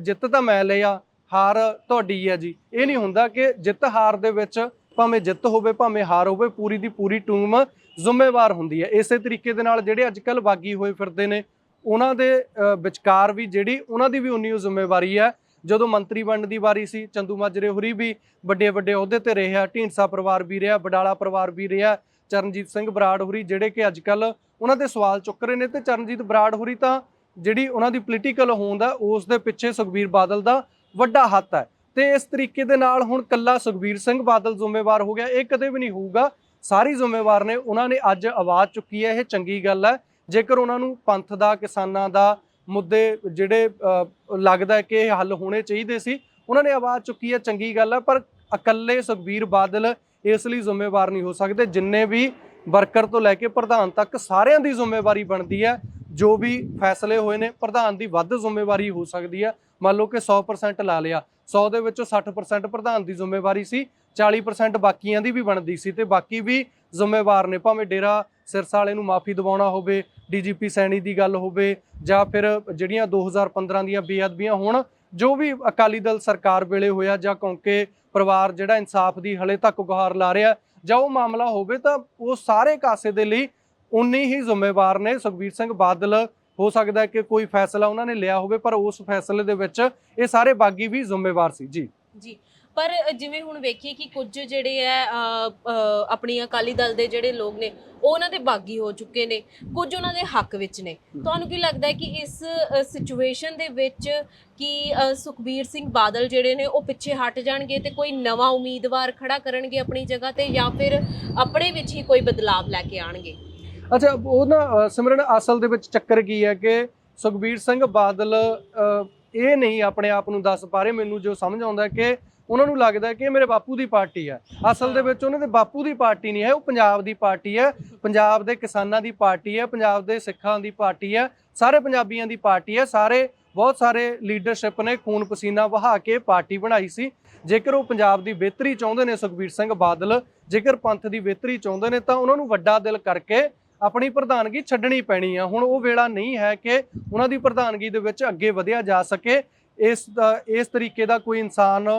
ਜਿੱਤ ਤਾਂ ਮੈਂ ਲਿਆ ਹਾਰ ਤੁਹਾਡੀ ਹੈ ਜੀ। ਇਹ ਨਹੀਂ ਹੁੰਦਾ ਕਿ ਜਿੱਤ ਹਾਰ ਦੇ ਵਿੱਚ ਭਾਵੇਂ ਜਿੱਤ ਹੋਵੇ, ਭਾਵੇਂ ਹਾਰ ਹੋਵੇ, ਪੂਰੀ ਦੀ ਪੂਰੀ ਟੀਮ ਜ਼ਿੰਮੇਵਾਰ ਹੁੰਦੀ ਹੈ। ਇਸੇ ਤਰੀਕੇ ਦੇ ਨਾਲ ਜਿਹੜੇ ਅੱਜ ਕੱਲ ਬਾਗੀ ਹੋਏ ਫਿਰਦੇ ਨੇ ਉਹਨਾਂ ਦੇ ਵਿਚਕਾਰ ਵੀ ਜਿਹੜੀ ਉਹਨਾਂ ਦੀ ਵੀ ਉਨੀ ਓ ਜ਼ਿੰਮੇਵਾਰੀ ਹੈ। ਜਦੋਂ ਮੰਤਰੀ ਬਣਨ ਦੀ ਵਾਰੀ ਸੀ, ਚੰਦੂ ਮਾਜਰੇ ਹੋਰੀ ਵੀ ਵੱਡੇ ਵੱਡੇ ਅਹੁਦੇ ਤੇ ਰਿਹਾ ਢੀਂਡਸਾ ਪਰਿਵਾਰ ਵੀ ਰਿਹਾ, ਬਡਾਲਾ ਪਰਿਵਾਰ ਵੀ ਰਿਹਾ, ਚਰਨਜੀਤ ਸਿੰਘ ਬਰਾੜ ਹੋਰੀ ਜਿਹੜੇ ਕਿ ਅੱਜ ਕੱਲ ਉਹਨਾਂ ਦੇ ਸਵਾਲ ਚੁੱਕ ਰਹੇ ਨੇ ਤੇ ਚਰਨਜੀਤ ਬਰਾੜ ਹੋਰੀ ਤਾਂ ਜਿਹੜੀ ਉਹਨਾਂ ਦੀ ਪੋਲੀਟੀਕਲ ਹੋਂਦ ਹੈ ਉਸ ਦੇ ਪਿੱਛੇ ਸੁਖਬੀਰ ਬਾਦਲ ਦਾ ਵੱਡਾ ਹੱਥ ਹੈ ਤੇ ਇਸ ਤਰੀਕੇ ਦੇ ਨਾਲ ਹੁਣ ਕੱਲਾ ਸੁਖਬੀਰ ਸਿੰਘ ਬਾਦਲ ਜ਼ਿੰਮੇਵਾਰ ਹੋ ਗਿਆ, ਇਹ ਕਦੇ ਵੀ ਨਹੀਂ ਹੋਊਗਾ। ਸਾਰੀ ਜ਼ਿੰਮੇਵਾਰ ਨੇ, ਉਹਨਾਂ ਨੇ ਅੱਜ ਆਵਾਜ਼ ਚੁੱਕੀ ਹੈ, ਇਹ ਚੰਗੀ ਗੱਲ ਹੈ। ਜੇਕਰ ਉਹਨਾਂ ਨੂੰ ਪੰਥ ਦਾ, ਕਿਸਾਨਾਂ ਦਾ ਮੁੱਦੇ ਜਿਹੜੇ ਲੱਗਦਾ ਕਿ ਇਹ ਹੱਲ ਹੋਣੇ ਚਾਹੀਦੇ ਸੀ, ਉਹਨਾਂ ਨੇ ਆਵਾਜ਼ ਚੁੱਕੀ ਹੈ, ਚੰਗੀ ਗੱਲ ਹੈ, ਪਰ ਇਕੱਲੇ ਸੁਖਬੀਰ ਬਾਦਲ ਇਸ ਲਈ ਜ਼ਿੰਮੇਵਾਰ ਨਹੀਂ ਹੋ ਸਕਦੇ, ਜਿੰਨੇ ਵੀ ਵਰਕਰ ਤੋਂ ਲੈ ਕੇ ਪ੍ਰਧਾਨ ਤੱਕ ਸਾਰਿਆਂ ਦੀ ਜ਼ਿੰਮੇਵਾਰੀ ਬਣਦੀ ਹੈ, ਜੋ ਵੀ ਫੈਸਲੇ ਹੋਏ ਨੇ, ਪ੍ਰਧਾਨ ਦੀ ਵੱਧ ਜ਼ਿੰਮੇਵਾਰੀ ਹੋ ਸਕਦੀ ਹੈ, ਮੰਨ ਲਓ ਕਿ 100% ਲਾ ਲਿਆ 100 ਦੇ ਵਿੱਚੋਂ 60% ਪ੍ਰਧਾਨ ਦੀ ਜ਼ਿੰਮੇਵਾਰੀ ਸੀ 40% ਬਾਕੀਆਂ ਦੀ ਵੀ ਬਣਦੀ ਸੀ, ਤੇ ਬਾਕੀ ਵੀ ਜ਼ਿੰਮੇਵਾਰ ਨੇ, ਭਾਵੇਂ ਡੇਰਾ ਸਿਰਸਾ ਵਾਲੇ ਨੂੰ ਮਾਫੀ ਦਿਵਾਉਣਾ ਹੋਵੇ, ਡੀਜੀਪੀ ਸੈਣੀ ਦੀ ਗੱਲ ਹੋਵੇ, ਜਾਂ ਫਿਰ ਜਿਹੜੀਆਂ 2015 ਦੀਆਂ ਬੇਅਦਬੀਆਂ ਹੋਣ, ਜੋ ਵੀ ਅਕਾਲੀ ਦਲ ਸਰਕਾਰ ਵੇਲੇ ਹੋਇਆ, ਜਾਂ ਕਿਉਂਕਿ ਪਰਿਵਾਰ ਜਿਹੜਾ ਇਨਸਾਫ ਦੀ ਹਲੇ ਤੱਕ ਗੁਹਾਰ ਲਾ ਰਿਹਾ, ਜਾਂ ਉਹ ਮਾਮਲਾ ਹੋਵੇ ਤਾਂ ਉਹ ਸਾਰੇ ਕਾਸੇ ਦੇ ਲਈ ਉਨੀ ਹੀ ਜ਼ਿੰਮੇਵਾਰ ਨੇ ਸੁਖਬੀਰ ਸਿੰਘ ਬਾਦਲ। ਹੋ ਸਕਦਾ ਕਿ ਕੋਈ ਫੈਸਲਾ ਉਹਨਾਂ ਨੇ ਲਿਆ ਹੋਵੇ, ਪਰ ਉਸ ਫੈਸਲੇ ਦੇ ਵਿੱਚ ਇਹ ਸਾਰੇ ਬਾਗੀ ਵੀ ਜ਼ਿੰਮੇਵਾਰ ਸੀ। ਜੀ। ਜੀ। ਪਰ ਜਿਵੇਂ ਹੁਣ ਵੇਖੀਏ ਕਿ ਕੁਝ ਜਿਹੜੇ ਹੈ ਆਪਣੀ ਅਕਾਲੀ ਦਲ ਦੇ ਜਿਹੜੇ ਲੋਕ ਨੇ, ਉਹ ਉਹਨਾਂ ਦੇ ਬਾਗੀ ਹੋ ਚੁੱਕੇ ਨੇ, ਕੁਝ ਉਹਨਾਂ ਦੇ ਹੱਕ ਵਿੱਚ ਨੇ। ਤੁਹਾਨੂੰ ਕੀ ਲੱਗਦਾ ਹੈ ਕਿ ਇਸ ਸਿਚੁਏਸ਼ਨ ਦੇ ਵਿੱਚ ਕਿ ਸੁਖਬੀਰ ਸਿੰਘ ਬਾਦਲ ਜਿਹੜੇ ਨੇ, ਉਹ ਪਿੱਛੇ ਹਟ ਜਾਣਗੇ ਤੇ ਕੋਈ ਨਵਾਂ ਉਮੀਦਵਾਰ ਖੜਾ ਕਰਨਗੇ ਆਪਣੀ ਜਗ੍ਹਾ ਤੇ ਜਾਂ ਫਿਰ ਆਪਣੇ ਵਿੱਚ ਹੀ ਕੋਈ ਬਦਲਾਵ ਲੈ ਕੇ ਆਣਗੇ? ਅੱਛਾ, ਉਹ ਨਾ ਸਿਮਰਨ, ਅਸਲ ਦੇ ਵਿੱਚ ਚੱਕਰ ਕੀ ਹੈ ਕਿ ਸੁਖਬੀਰ ਸਿੰਘ ਬਾਦਲ ਇਹ ਨਹੀਂ ਆਪਣੇ ਆਪ ਨੂੰ ਦੱਸ ਪਾ ਰਹੇ, ਮੈਨੂੰ ਜੋ ਸਮਝ ਆਉਂਦਾ ਕਿ ਉਹਨਾਂ ਨੂੰ ਲੱਗਦਾ ਕਿ ਇਹ ਮੇਰੇ ਬਾਪੂ ਦੀ ਪਾਰਟੀ ਹੈ ਅਸਲ ਦੇ ਵਿੱਚ ਉਹਨਾਂ ਦੇ ਬਾਪੂ ਦੀ ਪਾਰਟੀ ਨਹੀਂ ਹੈ ਉਹ ਪੰਜਾਬ ਦੀ ਪਾਰਟੀ ਹੈ। ਪੰਜਾਬ ਦੇ ਕਿਸਾਨਾਂ ਦੀ ਪਾਰਟੀ ਹੈ ਪੰਜਾਬ ਦੇ ਸਿੱਖਾਂ ਦੀ ਪਾਰਟੀ ਹੈ ਸਾਰੇ ਪੰਜਾਬੀਆਂ ਦੀ ਪਾਰਟੀ ਹੈ। ਸਾਰੇ ਬਹੁਤ ਸਾਰੇ ਲੀਡਰਸ਼ਿਪ ਨੇ ਖੂਨ ਪਸੀਨਾ ਵਹਾ ਕੇ ਪਾਰਟੀ ਬਣਾਈ ਸੀ। ਜੇਕਰ ਉਹ ਪੰਜਾਬ ਦੀ ਬਿਹਤਰੀ ਚਾਹੁੰਦੇ ਨੇ ਸੁਖਬੀਰ ਸਿੰਘ ਬਾਦਲ ਜੇਕਰ ਪੰਥ ਦੀ ਬਿਹਤਰੀ ਚਾਹੁੰਦੇ ਨੇ ਤਾਂ ਉਹਨਾਂ ਨੂੰ ਵੱਡਾ ਦਿਲ ਕਰਕੇ ਆਪਣੀ ਪ੍ਰਧਾਨਗੀ ਛੱਡਣੀ ਪੈਣੀ ਆ। ਹੁਣ ਉਹ ਵੇਲਾ ਨਹੀਂ ਹੈ ਕਿ ਉਹਨਾਂ ਦੀ ਪ੍ਰਧਾਨਗੀ ਦੇ ਵਿੱਚ ਅੱਗੇ ਵਧਿਆ ਜਾ ਸਕੇ। ਇਸ ਇਸ ਤਰੀਕੇ ਦਾ ਕੋਈ ਇਨਸਾਨ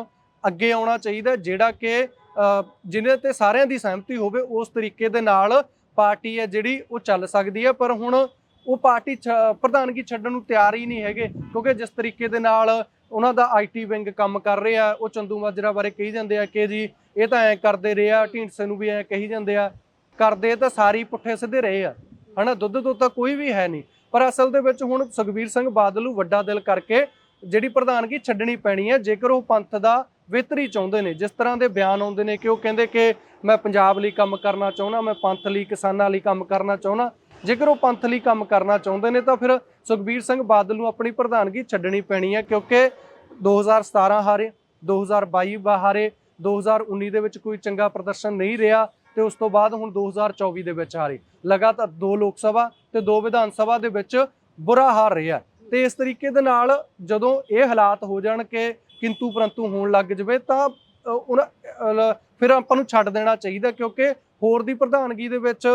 ਅੱਗੇ ਆਉਣਾ ਚਾਹੀਦਾ ਜਿਹੜਾ ਕਿ ਅ, ਤੇ ਸਾਰਿਆਂ ਦੀ ਸਹਿਮਤੀ ਹੋਵੇ ਉਸ ਤਰੀਕੇ ਦੇ ਨਾਲ ਪਾਰਟੀ ਹੈ ਜਿਹੜੀ ਉਹ ਚੱਲ ਸਕਦੀ ਹੈ। ਪਰ ਹੁਣ ਉਹ ਪਾਰਟੀ ਛ- ਪ੍ਰਧਾਨਗੀ ਛੱਡਣ ਨੂੰ ਤਿਆਰ ਹੀ ਨਹੀਂ ਹੈਗੇ ਕਿਉਂਕਿ ਜਿਸ ਤਰੀਕੇ ਦੇ ਨਾਲ ਉਹਨਾਂ ਦਾ ਆਈਟੀ ਵਿੰਗ ਕੰਮ ਕਰ ਰਿਹਾ ਉਹ ਚੰਦੂ ਮਾਜਰਾ ਬਾਰੇ ਕਹੀ ਜਾਂਦੇ ਆ ਕਿ ਜੀ ਇਹ ਤਾਂ ਐ ਕਰਦੇ ਰਹੇ ਆ ਢੀਂਡਸੇ ਨੂੰ ਵੀ ਐ ਕਹੀ ਜਾਂਦੇ ਆ ਕਰਦੇ ਤਾਂ ਸਾਰੀ ਪੁੱਠੇ ਸਿੱਧੇ ਰਹੇ ਆ ਹਨਾ? ਦੁੱਧ ਤੋਂ ਤਾਂ ਕੋਈ ਵੀ ਹੈ ਨਹੀਂ। ਪਰ ਅਸਲ ਦੇ ਵਿੱਚ ਹੁਣ ਸੁਖਬੀਰ ਸਿੰਘ ਬਾਦਲ ਨੂੰ ਵੱਡਾ ਦਿਲ ਕਰਕੇ ਜਿਹੜੀ ਪ੍ਰਧਾਨਗੀ ਛੱਡਣੀ ਪੈਣੀ ਹੈ ਜੇਕਰ ਉਹ ਪੰਥ ਦਾ ਬਿਹਤਰੀ ਚਾਹੁੰਦੇ ਨੇ, ਜਿਸ ਤਰ੍ਹਾਂ ਦੇ ਬਿਆਨ ਆਉਂਦੇ ਨੇ ਕਿ ਉਹ ਕਹਿੰਦੇ ਕਿ ਮੈਂ ਪੰਜਾਬ ਲਈ ਕੰਮ ਕਰਨਾ ਚਾਹੁੰਦਾ, ਮੈਂ ਪੰਥ ਲਈ, ਕਿਸਾਨਾਂ ਲਈ ਕੰਮ ਕਰਨਾ ਚਾਹੁੰਦਾ। ਜੇਕਰ ਉਹ ਪੰਥ ਲਈ ਕੰਮ ਕਰਨਾ ਚਾਹੁੰਦੇ ਨੇ, ਤਾਂ ਫਿਰ ਸੁਖਬੀਰ ਸਿੰਘ ਬਾਦਲ ਨੂੰ ਆਪਣੀ ਪ੍ਰਧਾਨਗੀ ਛੱਡਣੀ ਪੈਣੀ ਹੈ, ਕਿਉਂਕਿ 2017 ਹਾਰੇ 2022 ਬਾ ਹਾਰੇ 2019 ਦੇ ਵਿੱਚ ਕੋਈ ਚੰਗਾ ਪ੍ਰਦਰਸ਼ਨ ਨਹੀਂ ਰਿਹਾ ਤੇ ਉਸ ਤੋਂ ਬਾਅਦ ਹੁਣ 2024 ਦੇ ਵਿੱਚ ਹਾਰੇ। ਲਗਾਤਾਰ ਦੋ ਲੋਕ ਸਭਾ ਤੇ ਦੋ ਵਿਧਾਨ ਸਭਾ ਦੇ ਵਿੱਚ ਬੁਰਾ ਹਾਰ ਰਿਹਾ ਤੇ ਇਸ ਤਰੀਕੇ ਦੇ ਨਾਲ ਜਦੋਂ ਇਹ ਹਾਲਾਤ ਹੋ ਜਾਣ ਕਿ ਕਿੰਤੂ ਪਰੰਤੂ ਹੋਣ ਲੱਗ ਜਵੇ ਤਾਂ ਉਹਨਾਂ ਅ, ਫਿਰ ਆਪਾਂ ਨੂੰ ਛੱਡ ਦੇਣਾ ਚਾਹੀਦਾ ਕਿਉਂਕਿ ਹੋਰ ਦੀ ਪ੍ਰਧਾਨਗੀ ਦੇ ਵਿੱਚ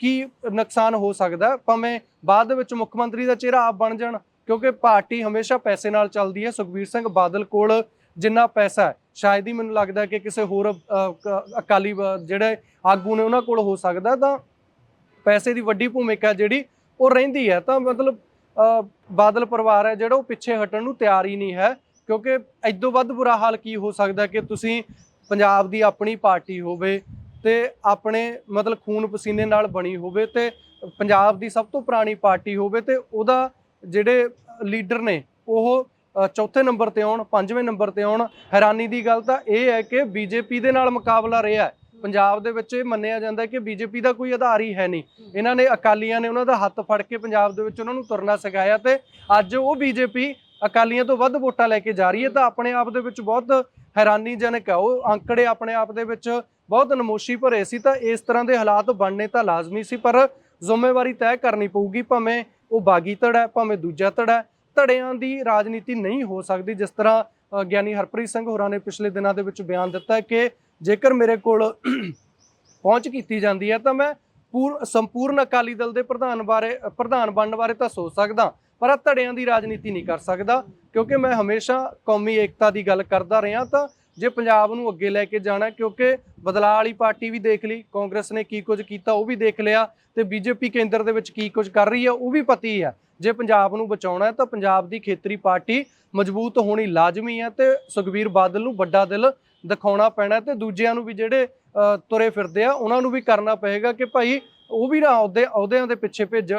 ਕੀ ਨੁਕਸਾਨ ਹੋ ਸਕਦਾ ਭਾਵੇਂ ਬਾਅਦ ਦੇ ਵਿੱਚ ਮੁੱਖ ਮੰਤਰੀ ਦਾ ਚਿਹਰਾ ਆਪ ਬਣ ਜਾਣ ਕਿਉਂਕਿ ਪਾਰਟੀ ਹਮੇਸ਼ਾ ਪੈਸੇ ਨਾਲ ਚੱਲਦੀ ਹੈ। ਸੁਖਬੀਰ ਸਿੰਘ ਬਾਦਲ ਕੋਲ ਜਿੰਨਾ ਪੈਸਾ ਹੈ ਸ਼ਾਇਦ ਹੀ ਮੈਨੂੰ ਲੱਗਦਾ ਕਿ ਕਿਸੇ ਹੋਰ ਅਕਾਲੀ ਜਿਹੜੇ ਆਗੂ ਨੇ ਉਹਨਾਂ ਕੋਲ ਹੋ ਸਕਦਾ ਤਾਂ ਪੈਸੇ ਦੀ ਵੱਡੀ ਭੂਮਿਕਾ ਜਿਹੜੀ ਉਹ ਰਹਿੰਦੀ ਹੈ। ਤਾਂ ਮਤਲਬ ਅ, ਬਾਦਲ ਪਰਿਵਾਰ ਹੈ ਜਿਹੜਾ ਉਹ ਪਿੱਛੇ ਹਟਣ ਨੂੰ ਤਿਆਰ ਹੀ ਨਹੀਂ ਹੈ। ਕਿਉਂਕਿ ਐਦੋਂ ਵੱਧ ਬੁਰਾ ਹਾਲ ਕੀ ਹੋ ਸਕਦਾ ਕਿ ਤੁਸੀਂ ਪੰਜਾਬ ਦੀ ਆਪਣੀ ਪਾਰਟੀ ਹੋਵੇ ਤੇ ਆਪਣੇ ਮਤਲਬ ਖੂਨ ਪਸੀਨੇ ਨਾਲ ਬਣੀ ਹੋਵੇ ਤੇ ਪੰਜਾਬ ਦੀ ਸਭ ਤੋਂ ਪੁਰਾਣੀ ਪਾਰਟੀ ਹੋਵੇ ਤੇ ਉਹਦਾ ਜਿਹੜੇ ਲੀਡਰ ਨੇ ਉਹ ਚੌਥੇ ਨੰਬਰ ਤੇ ਆਉਣ, ਪੰਜਵੇਂ ਨੰਬਰ ਤੇ ਆਉਣ। ਹੈਰਾਨੀ ਦੀ ਗੱਲ ਤਾਂ ਇਹ ਹੈ ਕਿ ਬੀਜੇਪੀ ਦੇ ਨਾਲ ਮੁਕਾਬਲਾ ਰਿਹਾ ਹੈ। ਪੰਜਾਬ ਦੇ ਵਿੱਚ ਇਹ ਮੰਨਿਆ ਜਾਂਦਾ ਹੈ ਕਿ ਬੀਜੇਪੀ ਦਾ ਕੋਈ ਆਧਾਰ ਹੀ ਹੈ ਨਹੀਂ। ਇਹਨਾਂ ਨੇ ਅਕਾਲੀਆਂ ਨੇ ਉਹਨਾਂ ਦਾ ਹੱਥ ਫੜ ਕੇ ਪੰਜਾਬ ਦੇ ਵਿੱਚ ਉਹਨਾਂ ਨੂੰ ਤੁਰਨਾ ਸਿਖਾਇਆ ਤੇ ਅੱਜ ਉਹ ਬੀਜੇਪੀ ਅਕਾਲੀਆਂ ਤੋਂ ਵੱਧ ਵੋਟਾਂ ਲੈ ਕੇ ਜਾ ਰਹੀ ਹੈ ਤਾਂ ਆਪਣੇ ਆਪ ਦੇ ਵਿੱਚ ਬਹੁਤ ਹੈਰਾਨੀਜਨਕ ਹੈ। ਉਹ ਅੰਕੜੇ ਆਪਣੇ ਆਪ ਦੇ ਵਿੱਚ ਬਹੁਤ ਨਮੋਸ਼ੀ ਭਰੇ ਸੀ ਤਾਂ ਇਸ ਤਰ੍ਹਾਂ ਦੇ ਹਾਲਾਤ ਬਣਨੇ ਤਾਂ ਲਾਜ਼ਮੀ ਸੀ, ਪਰ ਜ਼ਿੰਮੇਵਾਰੀ ਤੈਅ ਕਰਨੀ ਪਊਗੀ, ਭਾਵੇਂ ਉਹ ਬਾਗੀ ਧੜ ਹੈ, ਭਾਵੇਂ ਦੂਜਾ ਧੜ ਹੈ। ਧੜਿਆਂ ਦੀ ਰਾਜਨੀਤੀ ਨਹੀਂ ਹੋ ਸਕਦੀ, ਜਿਸ ਤਰ੍ਹਾਂ ਗਿਆਨੀ ਹਰਪ੍ਰੀਤ ਸਿੰਘ ਹੋਰਾਂ ਨੇ ਪਿਛਲੇ ਦਿਨਾਂ ਦੇ ਵਿੱਚ ਬਿਆਨ ਦਿੱਤਾ ਕਿ ਜੇਕਰ ਮੇਰੇ ਕੋਲ ਪਹੁੰਚ ਕੀਤੀ ਜਾਂਦੀ ਹੈ ਤਾਂ ਮੈਂ ਪੂਰ, ਸੰਪੂਰਨ ਅਕਾਲੀ ਦਲ ਦੇ ਪ੍ਰਧਾਨ ਬਾਰੇ, ਪ੍ਰਧਾਨ ਬਣਨ ਬਾਰੇ ਤਾਂ ਸੋਚ ਸਕਦਾ। ਪਰ ਧੜਿਆਂ ਦੀ ਰਾਜਨੀਤੀ ਨਹੀਂ ਕਰ ਸਕਦਾ, ਕਿਉਂਕਿ ਮੈਂ ਹਮੇਸ਼ਾ ਕੌਮੀ ਏਕਤਾ ਦੀ ਗੱਲ ਕਰਦਾ ਰਿਹਾ ਤਾਂ ਜੇ ਪੰਜਾਬ ਨੂੰ ਅੱਗੇ ਲੈ ਕੇ ਜਾਣਾ, ਕਿਉਂਕਿ ਬਦਲਾਅ ਵਾਲੀ ਪਾਰਟੀ ਵੀ ਦੇਖ ਲਈ, ਕਾਂਗਰਸ ਨੇ ਕੀ ਕੁਝ ਕੀਤਾ ਉਹ ਵੀ ਦੇਖ ਲਿਆ ਤੇ ਬੀਜੇਪੀ ਕੇਂਦਰ ਦੇ ਵਿੱਚ ਕੀ ਕੁਝ ਕਰ ਰਹੀ ਹੈ, ਉਹ ਵੀ ਪਤੀ ਹੈ। ਜੇ ਪੰਜਾਬ ਨੂੰ ਬਚਾਉਣਾ ਹੈ ਤਾਂ ਪੰਜਾਬ ਦੀ ਖੇਤਰੀ ਪਾਰਟੀ ਮਜ਼ਬੂਤ ਹੋਣੀ ਲਾਜ਼ਮੀ ਹੈ ਤੇ ਸੁਖਬੀਰ ਬਾਦਲ ਨੂੰ ਵੱਡਾ ਦਿਲ ਦਿਖਾਉਣਾ ਪੈਣਾ ਤੇ ਦੂਜਿਆਂ ਨੂੰ ਵੀ ਜਿਹੜੇ ਤੁਰੇ ਫਿਰਦੇ ਆ, ਉਹਨਾਂ ਨੂੰ ਵੀ ਕਰਨਾ ਪਏਗਾ ਕਿ ਭਾਈ ਉਹ ਵੀ ਨਾ ਅਹੁਦੇ ਅਹੁਦਿਆਂ ਦੇ ਪਿੱਛੇ ਭੇਜ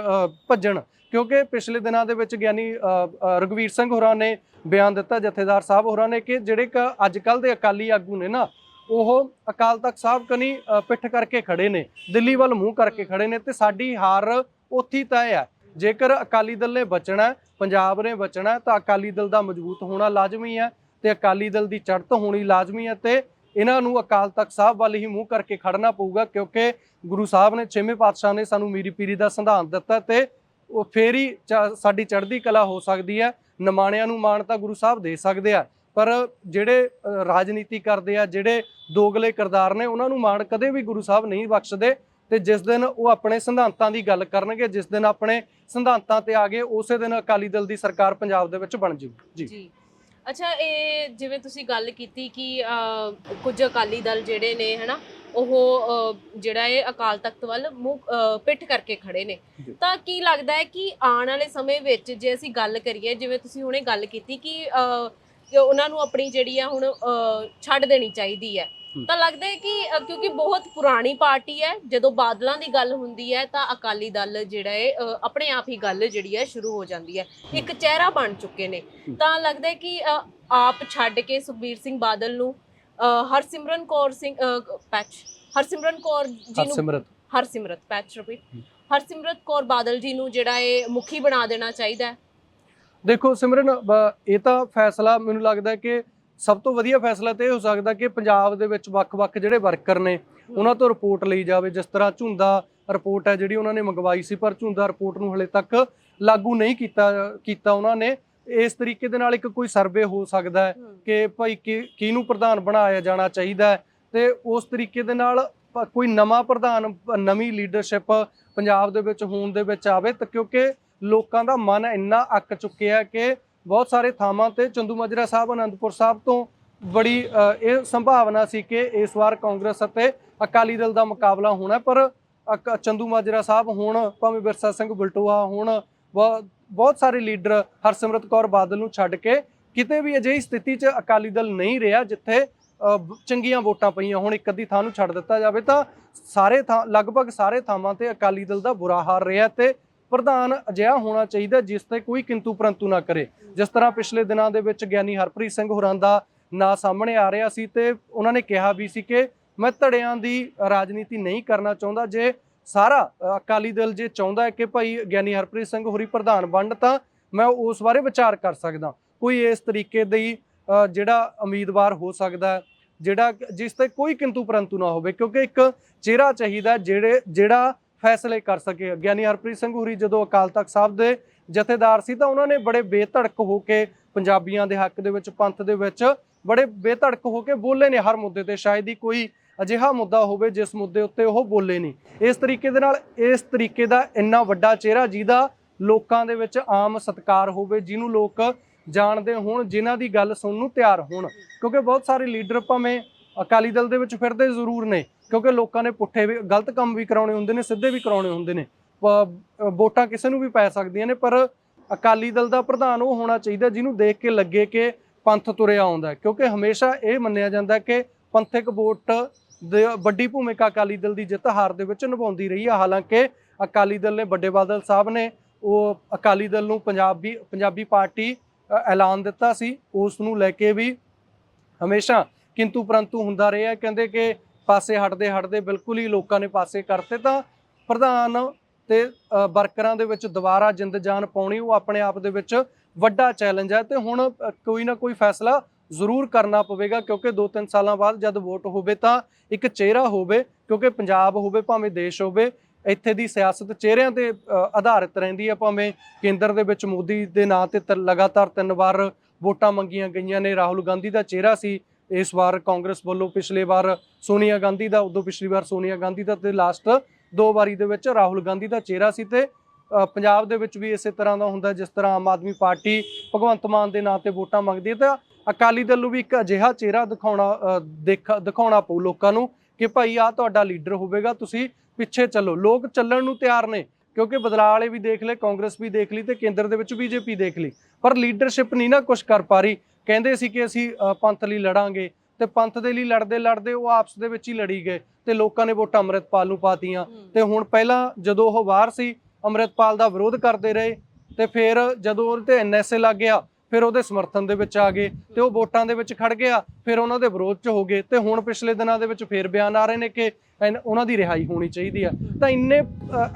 ਭੱਜਣ। ਕਿਉਂਕਿ ਪਿਛਲੇ ਦਿਨਾਂ ਦੇ ਵਿੱਚ ਗਿਆਨੀ ਅ, ਰਘਵੀਰ ਸਿੰਘ ਹੋਰਾਂ ਨੇ ਬਿਆਨ ਦਿੱਤਾ ਜਥੇਦਾਰ ਸਾਹਿਬ ਹੋਰਾਂ ਨੇ ਕਿ ਜਿਹੜੇ ਕ ਅੱਜ ਕੱਲ ਦੇ ਅਕਾਲੀ ਆਗੂ ਨੇ ਨਾ ਉਹ ਅਕਾਲ ਤਖਤ ਸਾਹਿਬ ਕਨੀ ਪਿੱਠ ਕਰਕੇ ਖੜੇ ਨੇ ਦਿੱਲੀ ਵੱਲ ਮੂੰਹ ਕਰਕੇ ਖੜੇ ਨੇ ਤੇ ਸਾਡੀ ਹਾਰ ਉੱਥੇ ਤੈਅ ਹੈ। ਜੇਕਰ ਅਕਾਲੀ ਦਲ ਨੇ ਬਚਣਾ ਪੰਜਾਬ ਨੇ ਬਚਣਾ ਤਾਂ ਅਕਾਲੀ ਦਲ ਦਾ ਮਜ਼ਬੂਤ ਹੋਣਾ ਲਾਜ਼ਮੀ ਹੈ ਤੇ ਅਕਾਲੀ ਦਲ ਦੀ ਚੜ੍ਹਤ ਹੋਣੀ ਲਾਜ਼ਮੀ ਹੈ ਤੇ ਇਹਨਾਂ ਨੂੰ ਅਕਾਲ ਤਖਤ ਸਾਹਿਬ ਵੱਲ ਹੀ ਮੂੰਹ ਕਰਕੇ ਖੜਨਾ ਪਊਗਾ, ਕਿਉਂਕਿ ਗੁਰੂ ਸਾਹਿਬ ਨੇ ਛੇਵੇਂ ਪਾਤਸ਼ਾਹ ਨੇ ਸਾਨੂੰ ਮੀਰੀ ਪੀਰੀ ਦਾ ਸੰਵਿਧਾਨ ਦਿੱਤਾ ਤੇ ਉਹ ਫੇਰ ਹੀ ਸਾਡੀ ਚੜ੍ਹਦੀ ਕਲਾ ਹੋ ਸਕਦੀ ਹੈ, ਨਿਮਾਣਿਆਂ ਨੂੰ ਮਾਣ ਤਾਂ ਗੁਰੂ ਸਾਹਿਬ ਦੇ ਸਕਦੇ ਆ, ਪਰ ਜਿਹੜੇ ਰਾਜਨੀਤੀ ਕਰਦੇ ਆ, ਜਿਹੜੇ ਦੋਗਲੇ ਕਿਰਦਾਰ ਨੇ, ਉਹਨਾਂ ਨੂੰ ਮਾਣ ਕਦੇ ਵੀ ਗੁਰੂ ਸਾਹਿਬ ਨਹੀਂ ਬਖਸ਼ਦੇ ਤੇ ਜਿਸ ਦਿਨ ਉਹ ਆਪਣੇ ਸਿਧਾਂਤਾਂ ਦੀ ਗੱਲ ਕਰਨਗੇ, ਜਿਸ ਦਿਨ ਆਪਣੇ ਸਿਧਾਂਤਾਂ ਤੇ ਆ ਗਏ ਉਸੇ ਦਿਨ ਅਕਾਲੀ ਦਲ ਦੀ ਸਰਕਾਰ ਪੰਜਾਬ ਦੇ ਵਿੱਚ ਬਣ ਜੂ। ਜੀ। ਅੱਛਾ ਇਹ ਜਿਵੇਂ ਤੁਸੀਂ ਗੱਲ ਕੀਤੀ ਕਿ ਅਹ, ਕੁਝ ਅਕਾਲੀ ਦਲ ਜਿਹੜੇ ਨੇ ਹਨਾ ਉਹ ਅਹ, ਜਿਹੜਾ ਇਹ ਅਕਾਲ ਤਖਤ ਵੱਲ ਮੂੰਹ ਅਹ, ਪਿੱਠ ਕਰਕੇ ਖੜੇ ਨੇ ਜੀ। ਤਾਂ ਕੀ ਲੱਗਦਾ ਹੈ ਕਿ ਆਉਣ ਵਾਲੇ ਸਮੇਂ ਵਿੱਚ ਜੇ ਅਸੀਂ ਗੱਲ ਕਰੀਏ ਜਿਵੇਂ ਤੁਸੀਂ ਹੁਣੇ ਗੱਲ ਕੀਤੀ ਕਿ ਅਹ, ਕਿ ਉਹਨਾਂ ਨੂੰ ਆਪਣੀ ਜਿਹੜੀ ਆ ਹੁਣ ਅਹ, ਛੱਡ ਦੇਣੀ ਚਾਹੀਦੀ ਹੈ। ਤਾਂ ਲੱਗਦਾ ਹੈ ਕਿ ਕਿਉਂਕਿ ਬਹੁਤ ਪੁਰਾਣੀ ਪਾਰਟੀ ਹੈ ਜਦੋਂ ਬਾਦਲਾਂ ਦੀ ਗੱਲ ਹੁੰਦੀ ਹੈ ਤਾਂ ਅਕਾਲੀ ਦਲ ਜਿਹੜਾ ਹੈ ਆਪਣੇ ਆਪ ਹੀ ਗੱਲ ਜਿਹੜੀ ਹੈ ਸ਼ੁਰੂ ਹੋ ਜਾਂਦੀ ਹੈ। ਇੱਕ ਚਿਹਰਾ ਬਣ ਚੁੱਕੇ ਨੇ। ਤਾਂ ਲੱਗਦਾ ਹੈ ਕਿ ਅ, ਆਪ ਛੱਡ ਕੇ ਸੁਖਬੀਰ ਸਿੰਘ ਬਾਦਲ ਨੂੰ ਅ, ਹਰਸਿਮਰਨ ਕੌਰ ਸਿੰਘ ਅ, ਪੈਚ ਹਰਸਿਮਰਨ ਕੌਰ ਜੀ ਨੂੰ ਹਰਸਿਮਰਤ। ਹਰਸਿਮਰਤ ਪੈਚ ਰਿਪੀਟ ਹਮ। ਹਰਸਿਮਰਤ ਕੌਰ ਬਾਦਲ ਜੀ ਨੂੰ ਜਿਹੜਾ ਇਹ ਮੁਖੀ ਬਣਾ ਦੇਣਾ ਚਾਹੀਦਾ ਹੈ। ਦੇਖੋ ਸਿਮਰਨ ਬ- ਇਹ ਤਾਂ ਫੈਸਲਾ ਮੈਨੂੰ ਲੱਗਦਾ ਹੈ ਕਿ ਸਭ ਤੋਂ ਵਧੀਆ ਫੈਸਲਾ ਤੇ ਇਹ ਹੋ ਸਕਦਾ ਕਿ ਪੰਜਾਬ ਦੇ ਵਿੱਚ ਵੱਖ-ਵੱਖ ਜਿਹੜੇ ਵਰਕਰ ਨੇ ਉਹਨਾਂ ਤੋਂ ਰਿਪੋਰਟ ਲਈ ਜਾਵੇ। ਜਿਸ ਤਰ੍ਹਾਂ ਝੁੰਦਾ ਰਿਪੋਰਟ ਹੈ ਜਿਹੜੀ ਉਹਨਾਂ ਨੇ ਮੰਗਵਾਈ ਸੀ ਪਰ ਝੁੰਦਾ ਰਿਪੋਰਟ ਨੂੰ ਹਲੇ ਤੱਕ ਲਾਗੂ ਨਹੀਂ ਕੀਤਾ ਕੀਤਾ ਉਹਨਾਂ ਨੇ। ਇਸ ਤਰੀਕੇ ਦੇ ਨਾਲ ਇੱਕ ਕੋਈ ਸਰਵੇ ਹੋ ਸਕਦਾ ਹੈ ਕਿ ਭਾਈ ਕਿ- ਕਿਹਨੂੰ ਪ੍ਰਧਾਨ ਬਣਾਇਆ ਜਾਣਾ ਚਾਹੀਦਾ ਤੇ ਉਸ ਤਰੀਕੇ ਦੇ ਨਾਲ ਕੋਈ ਨਵਾਂ ਪ੍ਰਧਾਨ ਨਵੀਂ ਲੀਡਰਸ਼ਿਪ ਪੰਜਾਬ ਦੇ ਵਿੱਚ ਹੋਣ ਦੇ ਵਿੱਚ ਆਵੇ ਤਾਂ ਕਿਉਂਕਿ ਲੋਕਾਂ ਦਾ ਮਨ ਇੰਨਾ ਅੱਕ ਚੁੱਕਿਆ ਕਿ ਬਹੁਤ ਸਾਰੇ ਥਾਵਾਂ ਤੇ ਚੰਦੂ ਮਾਜਰਾ ਸਾਹਿਬ, ਅਨੰਦਪੁਰ ਸਾਹਿਬ ਤੋਂ ਬੜੀ ਇਹ ਸੰਭਾਵਨਾ ਸੀ ਕਿ ਇਸ ਵਾਰ ਕਾਂਗਰਸ ਅਤੇ ਅਕਾਲੀ ਦਲ ਦਾ ਮੁਕਾਬਲਾ ਹੋਣਾ ਪਰ ਅਕ- ਚੰਦੂ ਮਾਜਰਾ ਸਾਹਿਬ ਹੁਣ ਭਾਵੇਂ ਬਿਰਸਾ ਸਿੰਘ ਬਲਟੋਹਾ ਹੁਣ ਬਹੁਤ ਬਹੁਤ ਸਾਰੇ ਲੀਡਰ ਹਰਸਿਮਰਤ ਕੌਰ ਬਾਦਲ ਨੂੰ ਛੱਡ ਕੇ ਕਿਤੇ ਵੀ ਅਜਿਹੀ ਸਥਿਤੀ 'ਚ ਅਕਾਲੀ ਦਲ ਨਹੀਂ ਰਿਹਾ ਜਿੱਥੇ ਚੰਗੀਆਂ ਵੋਟਾਂ ਪਈਆਂ ਹੁਣ, ਇੱਕ ਅੱਧੀ ਥਾਂ ਨੂੰ ਛੱਡ ਦਿੱਤਾ ਜਾਵੇ, ਤਾਂ ਸਾਰੇ ਥਾਂ, ਲਗਭਗ ਸਾਰੇ ਥਾਵਾਂ ਤੇ ਅਕਾਲੀ ਦਲ ਦਾ ਬੁਰਾ ਹਾਲ ਰਿਹਾ ਤੇ ਪ੍ਰਧਾਨ ਅਜਿਹਾ ਹੋਣਾ ਚਾਹੀਦਾ ਜਿਸ ਤੇ ਕੋਈ ਕਿੰਤੂ ਪਰੰਤੂ ਨਾ ਕਰੇ। ਜਿਸ ਤਰ੍ਹਾਂ ਪਿਛਲੇ ਦਿਨਾਂ ਦੇ ਵਿੱਚ ਗਿਆਨੀ ਹਰਪ੍ਰੀਤ ਸਿੰਘ ਹੋਰਾਂ ਦਾ ਨਾਂ ਸਾਹਮਣੇ ਆ ਰਿਹਾ ਸੀ ਤੇ ਉਹਨਾਂ ਨੇ ਕਿਹਾ ਵੀ ਸੀ ਕਿ ਮੈਂ ਧੜਿਆਂ ਦੀ ਰਾਜਨੀਤੀ ਨਹੀਂ ਕਰਨਾ ਚਾਹੁੰਦਾ। ਜੇ ਸਾਰਾ ਅਕਾਲੀ ਦਲ ਜੇ ਚਾਹੁੰਦਾ ਹੈ ਕਿ ਭਾਈ ਗਿਆਨੀ ਹਰਪ੍ਰੀਤ ਸਿੰਘ ਹੋਰੀ ਪ੍ਰਧਾਨ ਬਣਨ ਤਾਂ ਮੈਂ ਉਸ ਬਾਰੇ ਵਿਚਾਰ ਕਰ ਸਕਦਾ। ਕੋਈ ਇਸ ਤਰੀਕੇ ਦੀ ਅ, ਜਿਹੜਾ ਉਮੀਦਵਾਰ ਹੋ ਸਕਦਾ ਜਿਹੜਾ ਜਿਸ ਤੇ ਕੋਈ ਕਿੰਤੂ ਪਰੰਤੂ ਨਾ ਹੋਵੇ ਕਿਉਂਕਿ ਇੱਕ ਚਿਹਰਾ ਚਾਹੀਦਾ ਜਿਹੜੇ ਜਿਹੜਾ ਫੈਸਲੇ ਕਰ ਸਕੇ। ਗਿਆਨੀ ਹਰਪ੍ਰੀਤ ਸਿੰਘ ਹੁਰੀ ਜਦੋਂ ਅਕਾਲ ਤਖਤ ਸਾਹਿਬ ਦੇ ਜਥੇਦਾਰ ਸੀ ਤਾਂ ਉਹਨਾਂ ਨੇ ਬੜੇ ਬੇਧੜਕ ਹੋ ਕੇ ਪੰਜਾਬੀਆਂ ਦੇ ਹੱਕ ਦੇ ਵਿੱਚ, ਪੰਥ ਦੇ ਵਿੱਚ ਬੜੇ ਬੇਧੜਕ ਹੋ ਕੇ ਬੋਲੇ ਨੇ ਹਰ ਮੁੱਦੇ ਤੇ। ਸ਼ਾਇਦ ਹੀ ਕੋਈ ਅਜਿਹਾ ਮੁੱਦਾ ਹੋਵੇ ਜਿਸ ਮੁੱਦੇ ਉੱਤੇ ਉਹ ਬੋਲੇ ਨਹੀਂ ਇਸ ਤਰੀਕੇ ਦੇ ਨਾਲ, ਇਸ ਤਰੀਕੇ ਦਾ ਇੰਨਾ ਵੱਡਾ ਚਿਹਰਾ ਜਿਹਦਾ ਲੋਕਾਂ ਦੇ ਵਿੱਚ ਆਮ ਸਤਿਕਾਰ ਹੋਵੇ, ਜਿਹਨੂੰ ਲੋਕ ਜਾਣਦੇ ਹੋਣ, ਜਿਨ੍ਹਾਂ ਦੀ ਗੱਲ ਸੁਣਨ ਨੂੰ ਤਿਆਰ ਹੋਣ। ਕਿਉਂਕਿ ਬਹੁਤ ਸਾਰੇ ਲੀਡਰ ਭਾਵੇਂ ਅਕਾਲੀ ਦਲ ਦੇ ਵਿੱਚ ਫਿਰਦੇ ਜ਼ਰੂਰ ਨੇ। ਕਿਉਂਕਿ ਲੋਕਾਂ ਨੇ ਪੁੱਠੇ ਵੀ, ਗਲਤ ਕੰਮ ਵੀ ਕਰਾਉਣੇ ਹੁੰਦੇ ਨੇ, ਸਿੱਧੇ ਵੀ ਕਰਾਉਣੇ ਹੁੰਦੇ ਨੇ। ਵੋਟਾਂ ਕਿਸੇ ਨੂੰ ਵੀ ਪੈ ਸਕਦੀਆਂ ਨੇ, ਪਰ ਅਕਾਲੀ ਦਲ ਦਾ ਪ੍ਰਧਾਨ ਉਹ ਹੋਣਾ ਚਾਹੀਦਾ ਜਿਹਨੂੰ ਦੇਖ ਕੇ ਲੱਗੇ ਕਿ ਪੰਥ ਤੁਰਿਆ ਆਉਂਦਾ ਕਿਉਂਕਿ ਹਮੇਸ਼ਾ ਇਹ ਮੰਨਿਆ ਜਾਂਦਾ ਕਿ ਪੰਥਕ ਵੋਟ ਦੇ ਵੱਡੀ ਭੂਮਿਕਾ ਅਕਾਲੀ ਦਲ ਦੀ ਜਿੱਤ ਹਾਰ ਦੇ ਵਿੱਚ ਨਿਭਾਉਂਦੀ ਰਹੀ ਆ। ਹਾਲਾਂਕਿ ਅਕਾਲੀ ਦਲ ਨੇ ਵੱਡੇ ਬਾਦਲ ਸਾਹਿਬ ਨੇ ਉਹ ਅਕਾਲੀ ਦਲ ਨੂੰ ਪੰਜਾਬੀ ਪੰਜਾਬੀ ਪਾਰਟੀ ਐਲਾਨ ਦਿੱਤਾ ਸੀ। ਉਸ ਨੂੰ ਲੈ ਕੇ ਵੀ ਹਮੇਸ਼ਾ ਕਿੰਤੂ ਪਰੰਤੂ ਹੁੰਦਾ ਰਿਹਾ। ਕਹਿੰਦੇ ਕਿ ਪਾਸੇ ਹਟਦੇ ਹਟਦੇ ਬਿਲਕੁਲ ਹੀ ਲੋਕਾਂ ਨੇ ਪਾਸੇ ਕਰਤੇ ਤਾਂ ਪ੍ਰਧਾਨ ਤੇ ਵਰਕਰਾਂ ਦੇ ਵਿੱਚ ਦੁਬਾਰਾ ਜਿੰਦ ਜਾਨ ਪਾਉਣੀ ਉਹ ਆਪਣੇ ਆਪ ਦੇ ਵਿੱਚ ਵੱਡਾ ਚੈਲੰਜ ਹੈ ਤੇ ਹੁਣ ਕੋਈ ਨਾ ਕੋਈ ਫੈਸਲਾ ਜ਼ਰੂਰ ਕਰਨਾ ਪਵੇਗਾ ਕਿਉਂਕਿ 2-3 ਸਾਲਾਂ ਬਾਅਦ ਜਦ ਵੋਟ ਹੋਵੇ ਤਾਂ ਇੱਕ ਚਿਹਰਾ ਹੋਵੇ ਕਿਉਂਕਿ ਪੰਜਾਬ ਹੋਵੇ ਭਾਵੇਂ ਦੇਸ਼ ਹੋਵੇ, ਇੱਥੇ ਦੀ ਸਿਆਸਤ ਚਿਹਰਿਆਂ ਤੇ ਆਧਾਰਿਤ ਰਹਿੰਦੀ ਹੈ ਭਾਵੇਂ ਕੇਂਦਰ ਦੇ ਵਿੱਚ ਮੋਦੀ ਦੇ ਨਾਂ ਤੇ ਤ- ਲਗਾਤਾਰ ਤਿੰਨ ਵਾਰ ਵੋਟਾਂ ਮੰਗੀਆਂ ਗਈਆਂ ਨੇ, ਰਾਹੁਲ ਗਾਂਧੀ ਦਾ ਚਿਹਰਾ ਸੀ ਇਸ ਵਾਰ ਕਾਂਗਰਸ ਵੱਲੋਂ ਪਿਛਲੇ ਵਾਰ ਸੋਨੀਆ ਗਾਂਧੀ ਦਾ, ਉਦੋਂ ਪਿਛਲੀ ਵਾਰ ਸੋਨੀਆ ਗਾਂਧੀ ਦਾ ਤੇ ਲਾਸਟ ਦੋ ਵਾਰੀ ਦੇ ਵਿੱਚ ਰਾਹੁਲ ਗਾਂਧੀ ਦਾ ਚਿਹਰਾ ਸੀ ਤੇ ਪੰਜਾਬ ਦੇ ਵਿੱਚ ਵੀ ਇਸੇ ਤਰ੍ਹਾਂ ਦਾ ਹੁੰਦਾ, ਜਿਸ ਤਰ੍ਹਾਂ ਆਮ ਆਦਮੀ ਪਾਰਟੀ ਭਗਵੰਤ ਮਾਨ ਦੇ ਨਾਂ ਤੇ ਵੋਟਾਂ ਮੰਗਦੀ ਹੈ, ਤਾਂ ਅਕਾਲੀ ਦਲ ਨੂੰ ਵੀ ਇੱਕ ਅਜਿਹਾ ਚਿਹਰਾ ਦਿਖਾਉਣਾ ਦੇਖ, ਦਿਖਾਉਣਾ ਪਊ ਲੋਕਾਂ ਨੂੰ ਕਿ ਭਾਈ ਆ ਤੁਹਾਡਾ ਲੀਡਰ ਹੋਵੇਗਾ, ਤੁਸੀਂ ਪਿੱਛੇ ਚੱਲੋ। ਲੋਕ ਚੱਲਣ ਨੂੰ ਤਿਆਰ ਨੇ, ਕਿਉਂਕਿ ਬਦਲਾਅ ਵਾਲੇ ਵੀ ਦੇਖ ਲਏ, ਕਾਂਗਰਸ ਵੀ ਦੇਖ ਲਈ ਤੇ ਕੇਂਦਰ ਦੇ ਵਿੱਚ ਬੀਜੇਪੀ ਦੇਖ ਲਈ, ਪਰ ਲੀਡਰਸ਼ਿਪ ਨਹੀਂ ਨਾ ਕੁਝ ਕਰ ਪਾ ਰਹੀ। ਕਹਿੰਦੇ ਸੀ ਕਿ ਅਸੀਂ ਪੰਥ ਲਈ ਲੜਾਂਗੇ ਤੇ ਪੰਥ ਦੇ ਲਈ ਲੜਦੇ ਲੜਦੇ ਉਹ ਆਪਸ ਦੇ ਵਿੱਚ ਹੀ ਲੜੀ ਗਏ ਤੇ ਲੋਕਾਂ ਨੇ ਵੋਟਾਂ ਅੰਮ੍ਰਿਤਪਾਲ ਨੂੰ ਪਾਤੀਆਂ। ਤੇ ਹੁਣ ਪਹਿਲਾਂ ਜਦੋਂ ਉਹ ਬਾਹਰ ਸੀ ਅੰਮ੍ਰਿਤਪਾਲ ਦਾ ਵਿਰੋਧ ਕਰਦੇ ਰਹੇ ਤੇ ਫਿਰ ਜਦੋਂ ਉਹਦੇ ਤੇ ਐਨਐਸਏ ਲੱਗ ਗਿਆ ਫਿਰ ਉਹਦੇ ਸਮਰਥਨ ਦੇ ਵਿੱਚ ਆ ਗਏ ਤੇ ਉਹ ਵੋਟਾਂ ਦੇ ਵਿੱਚ ਖੜ ਗਿਆ ਫਿਰ ਉਹਨਾਂ ਦੇ ਵਿਰੋਧ 'ਚ ਹੋ ਗਏ ਤੇ ਹੁਣ ਪਿਛਲੇ ਦਿਨਾਂ ਦੇ ਵਿੱਚ ਫਿਰ ਬਿਆਨ ਆ ਰਹੇ ਨੇ ਕਿ ਉਹਨਾਂ ਦੀ ਰਿਹਾਈ ਹੋਣੀ ਚਾਹੀਦੀ ਆ। ਤਾਂ ਇੰਨੇ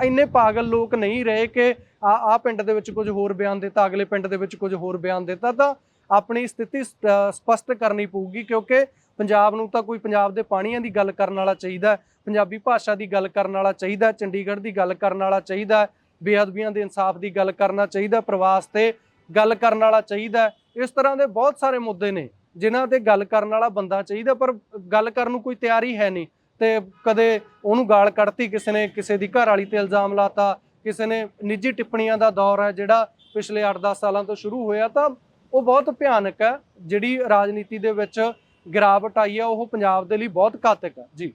ਇੰਨੇ ਪਾਗਲ ਲੋਕ ਨਹੀਂ ਰਹੇ ਕਿ ਆ ਆ ਪਿੰਡ ਦੇ ਵਿੱਚ ਕੁਝ ਹੋਰ ਬਿਆਨ ਦਿੱਤਾ ਅਗਲੇ ਪਿੰਡ ਦੇ ਵਿੱਚ ਕੁਝ ਹੋਰ ਬਿਆਨ ਦਿੱਤਾ ਤਾਂ ਆਪਣੀ ਸਥਿਤੀ ਸ- ਸਪਸ਼ਟ ਕਰਨੀ ਪਊਗੀ, ਕਿਉਂਕਿ ਪੰਜਾਬ ਨੂੰ ਤਾਂ ਕੋਈ ਪੰਜਾਬ ਦੇ ਪਾਣੀਆਂ ਦੀ ਗੱਲ ਕਰਨ ਵਾਲਾ ਚਾਹੀਦਾ ਪੰਜਾਬੀ ਭਾਸ਼ਾ ਦੀ ਗੱਲ ਕਰਨ ਵਾਲਾ ਚਾਹੀਦਾ ਚੰਡੀਗੜ੍ਹ ਦੀ ਗੱਲ ਕਰਨ ਵਾਲਾ ਚਾਹੀਦਾ ਬੇਅਦਬੀਆਂ ਦੇ ਇਨਸਾਫ ਦੀ ਗੱਲ ਕਰਨਾ ਚਾਹੀਦਾ ਪ੍ਰਵਾਸ ਤੇ ਗੱਲ ਕਰਨ ਵਾਲਾ ਚਾਹੀਦਾ ਇਸ ਤਰ੍ਹਾਂ ਦੇ ਬਹੁਤ ਸਾਰੇ ਮੁੱਦੇ ਨੇ, ਜਿਨ੍ਹਾਂ ਤੇ ਗੱਲ ਕਰਨ ਵਾਲਾ ਬੰਦਾ ਚਾਹੀਦਾ ਪਰ ਗੱਲ ਕਰਨ ਨੂੰ ਕੋਈ ਤਿਆਰੀ ਹੈ ਨਹੀਂ, ਤੇ ਕਦੇ ਉਹਨੂੰ ਗਾਲ ਕੱਢਤੀ ਕਿਸੇ ਨੇ, ਕਿਸੇ ਦੀ ਘਰ ਵਾਲੀ ਤੇ ਇਲਜ਼ਾਮ ਲਾਤਾ, ਕਿਸੇ ਨੇ ਨਿੱਜੀ ਟਿੱਪਣੀਆਂ ਦਾ ਦੌਰ ਹੈ, ਜਿਹੜਾ ਪਿਛਲੇ 8-10 ਸਾਲਾਂ ਤੋਂ ਸ਼ੁਰੂ ਹੋਇਆ, ਤਾਂ ਉਹ ਬਹੁਤ ਭਿਆਨਕ ਹੈ, ਜਿਹੜੀ ਰਾਜਨੀਤੀ ਦੇ ਵਿੱਚ ਗਿਰਾਵਟ ਆਈ ਹੈ, ਉਹ ਪੰਜਾਬ ਦੇ ਲਈ ਬਹੁਤ ਘਾਤਕ ਹੈ। ਜੀ।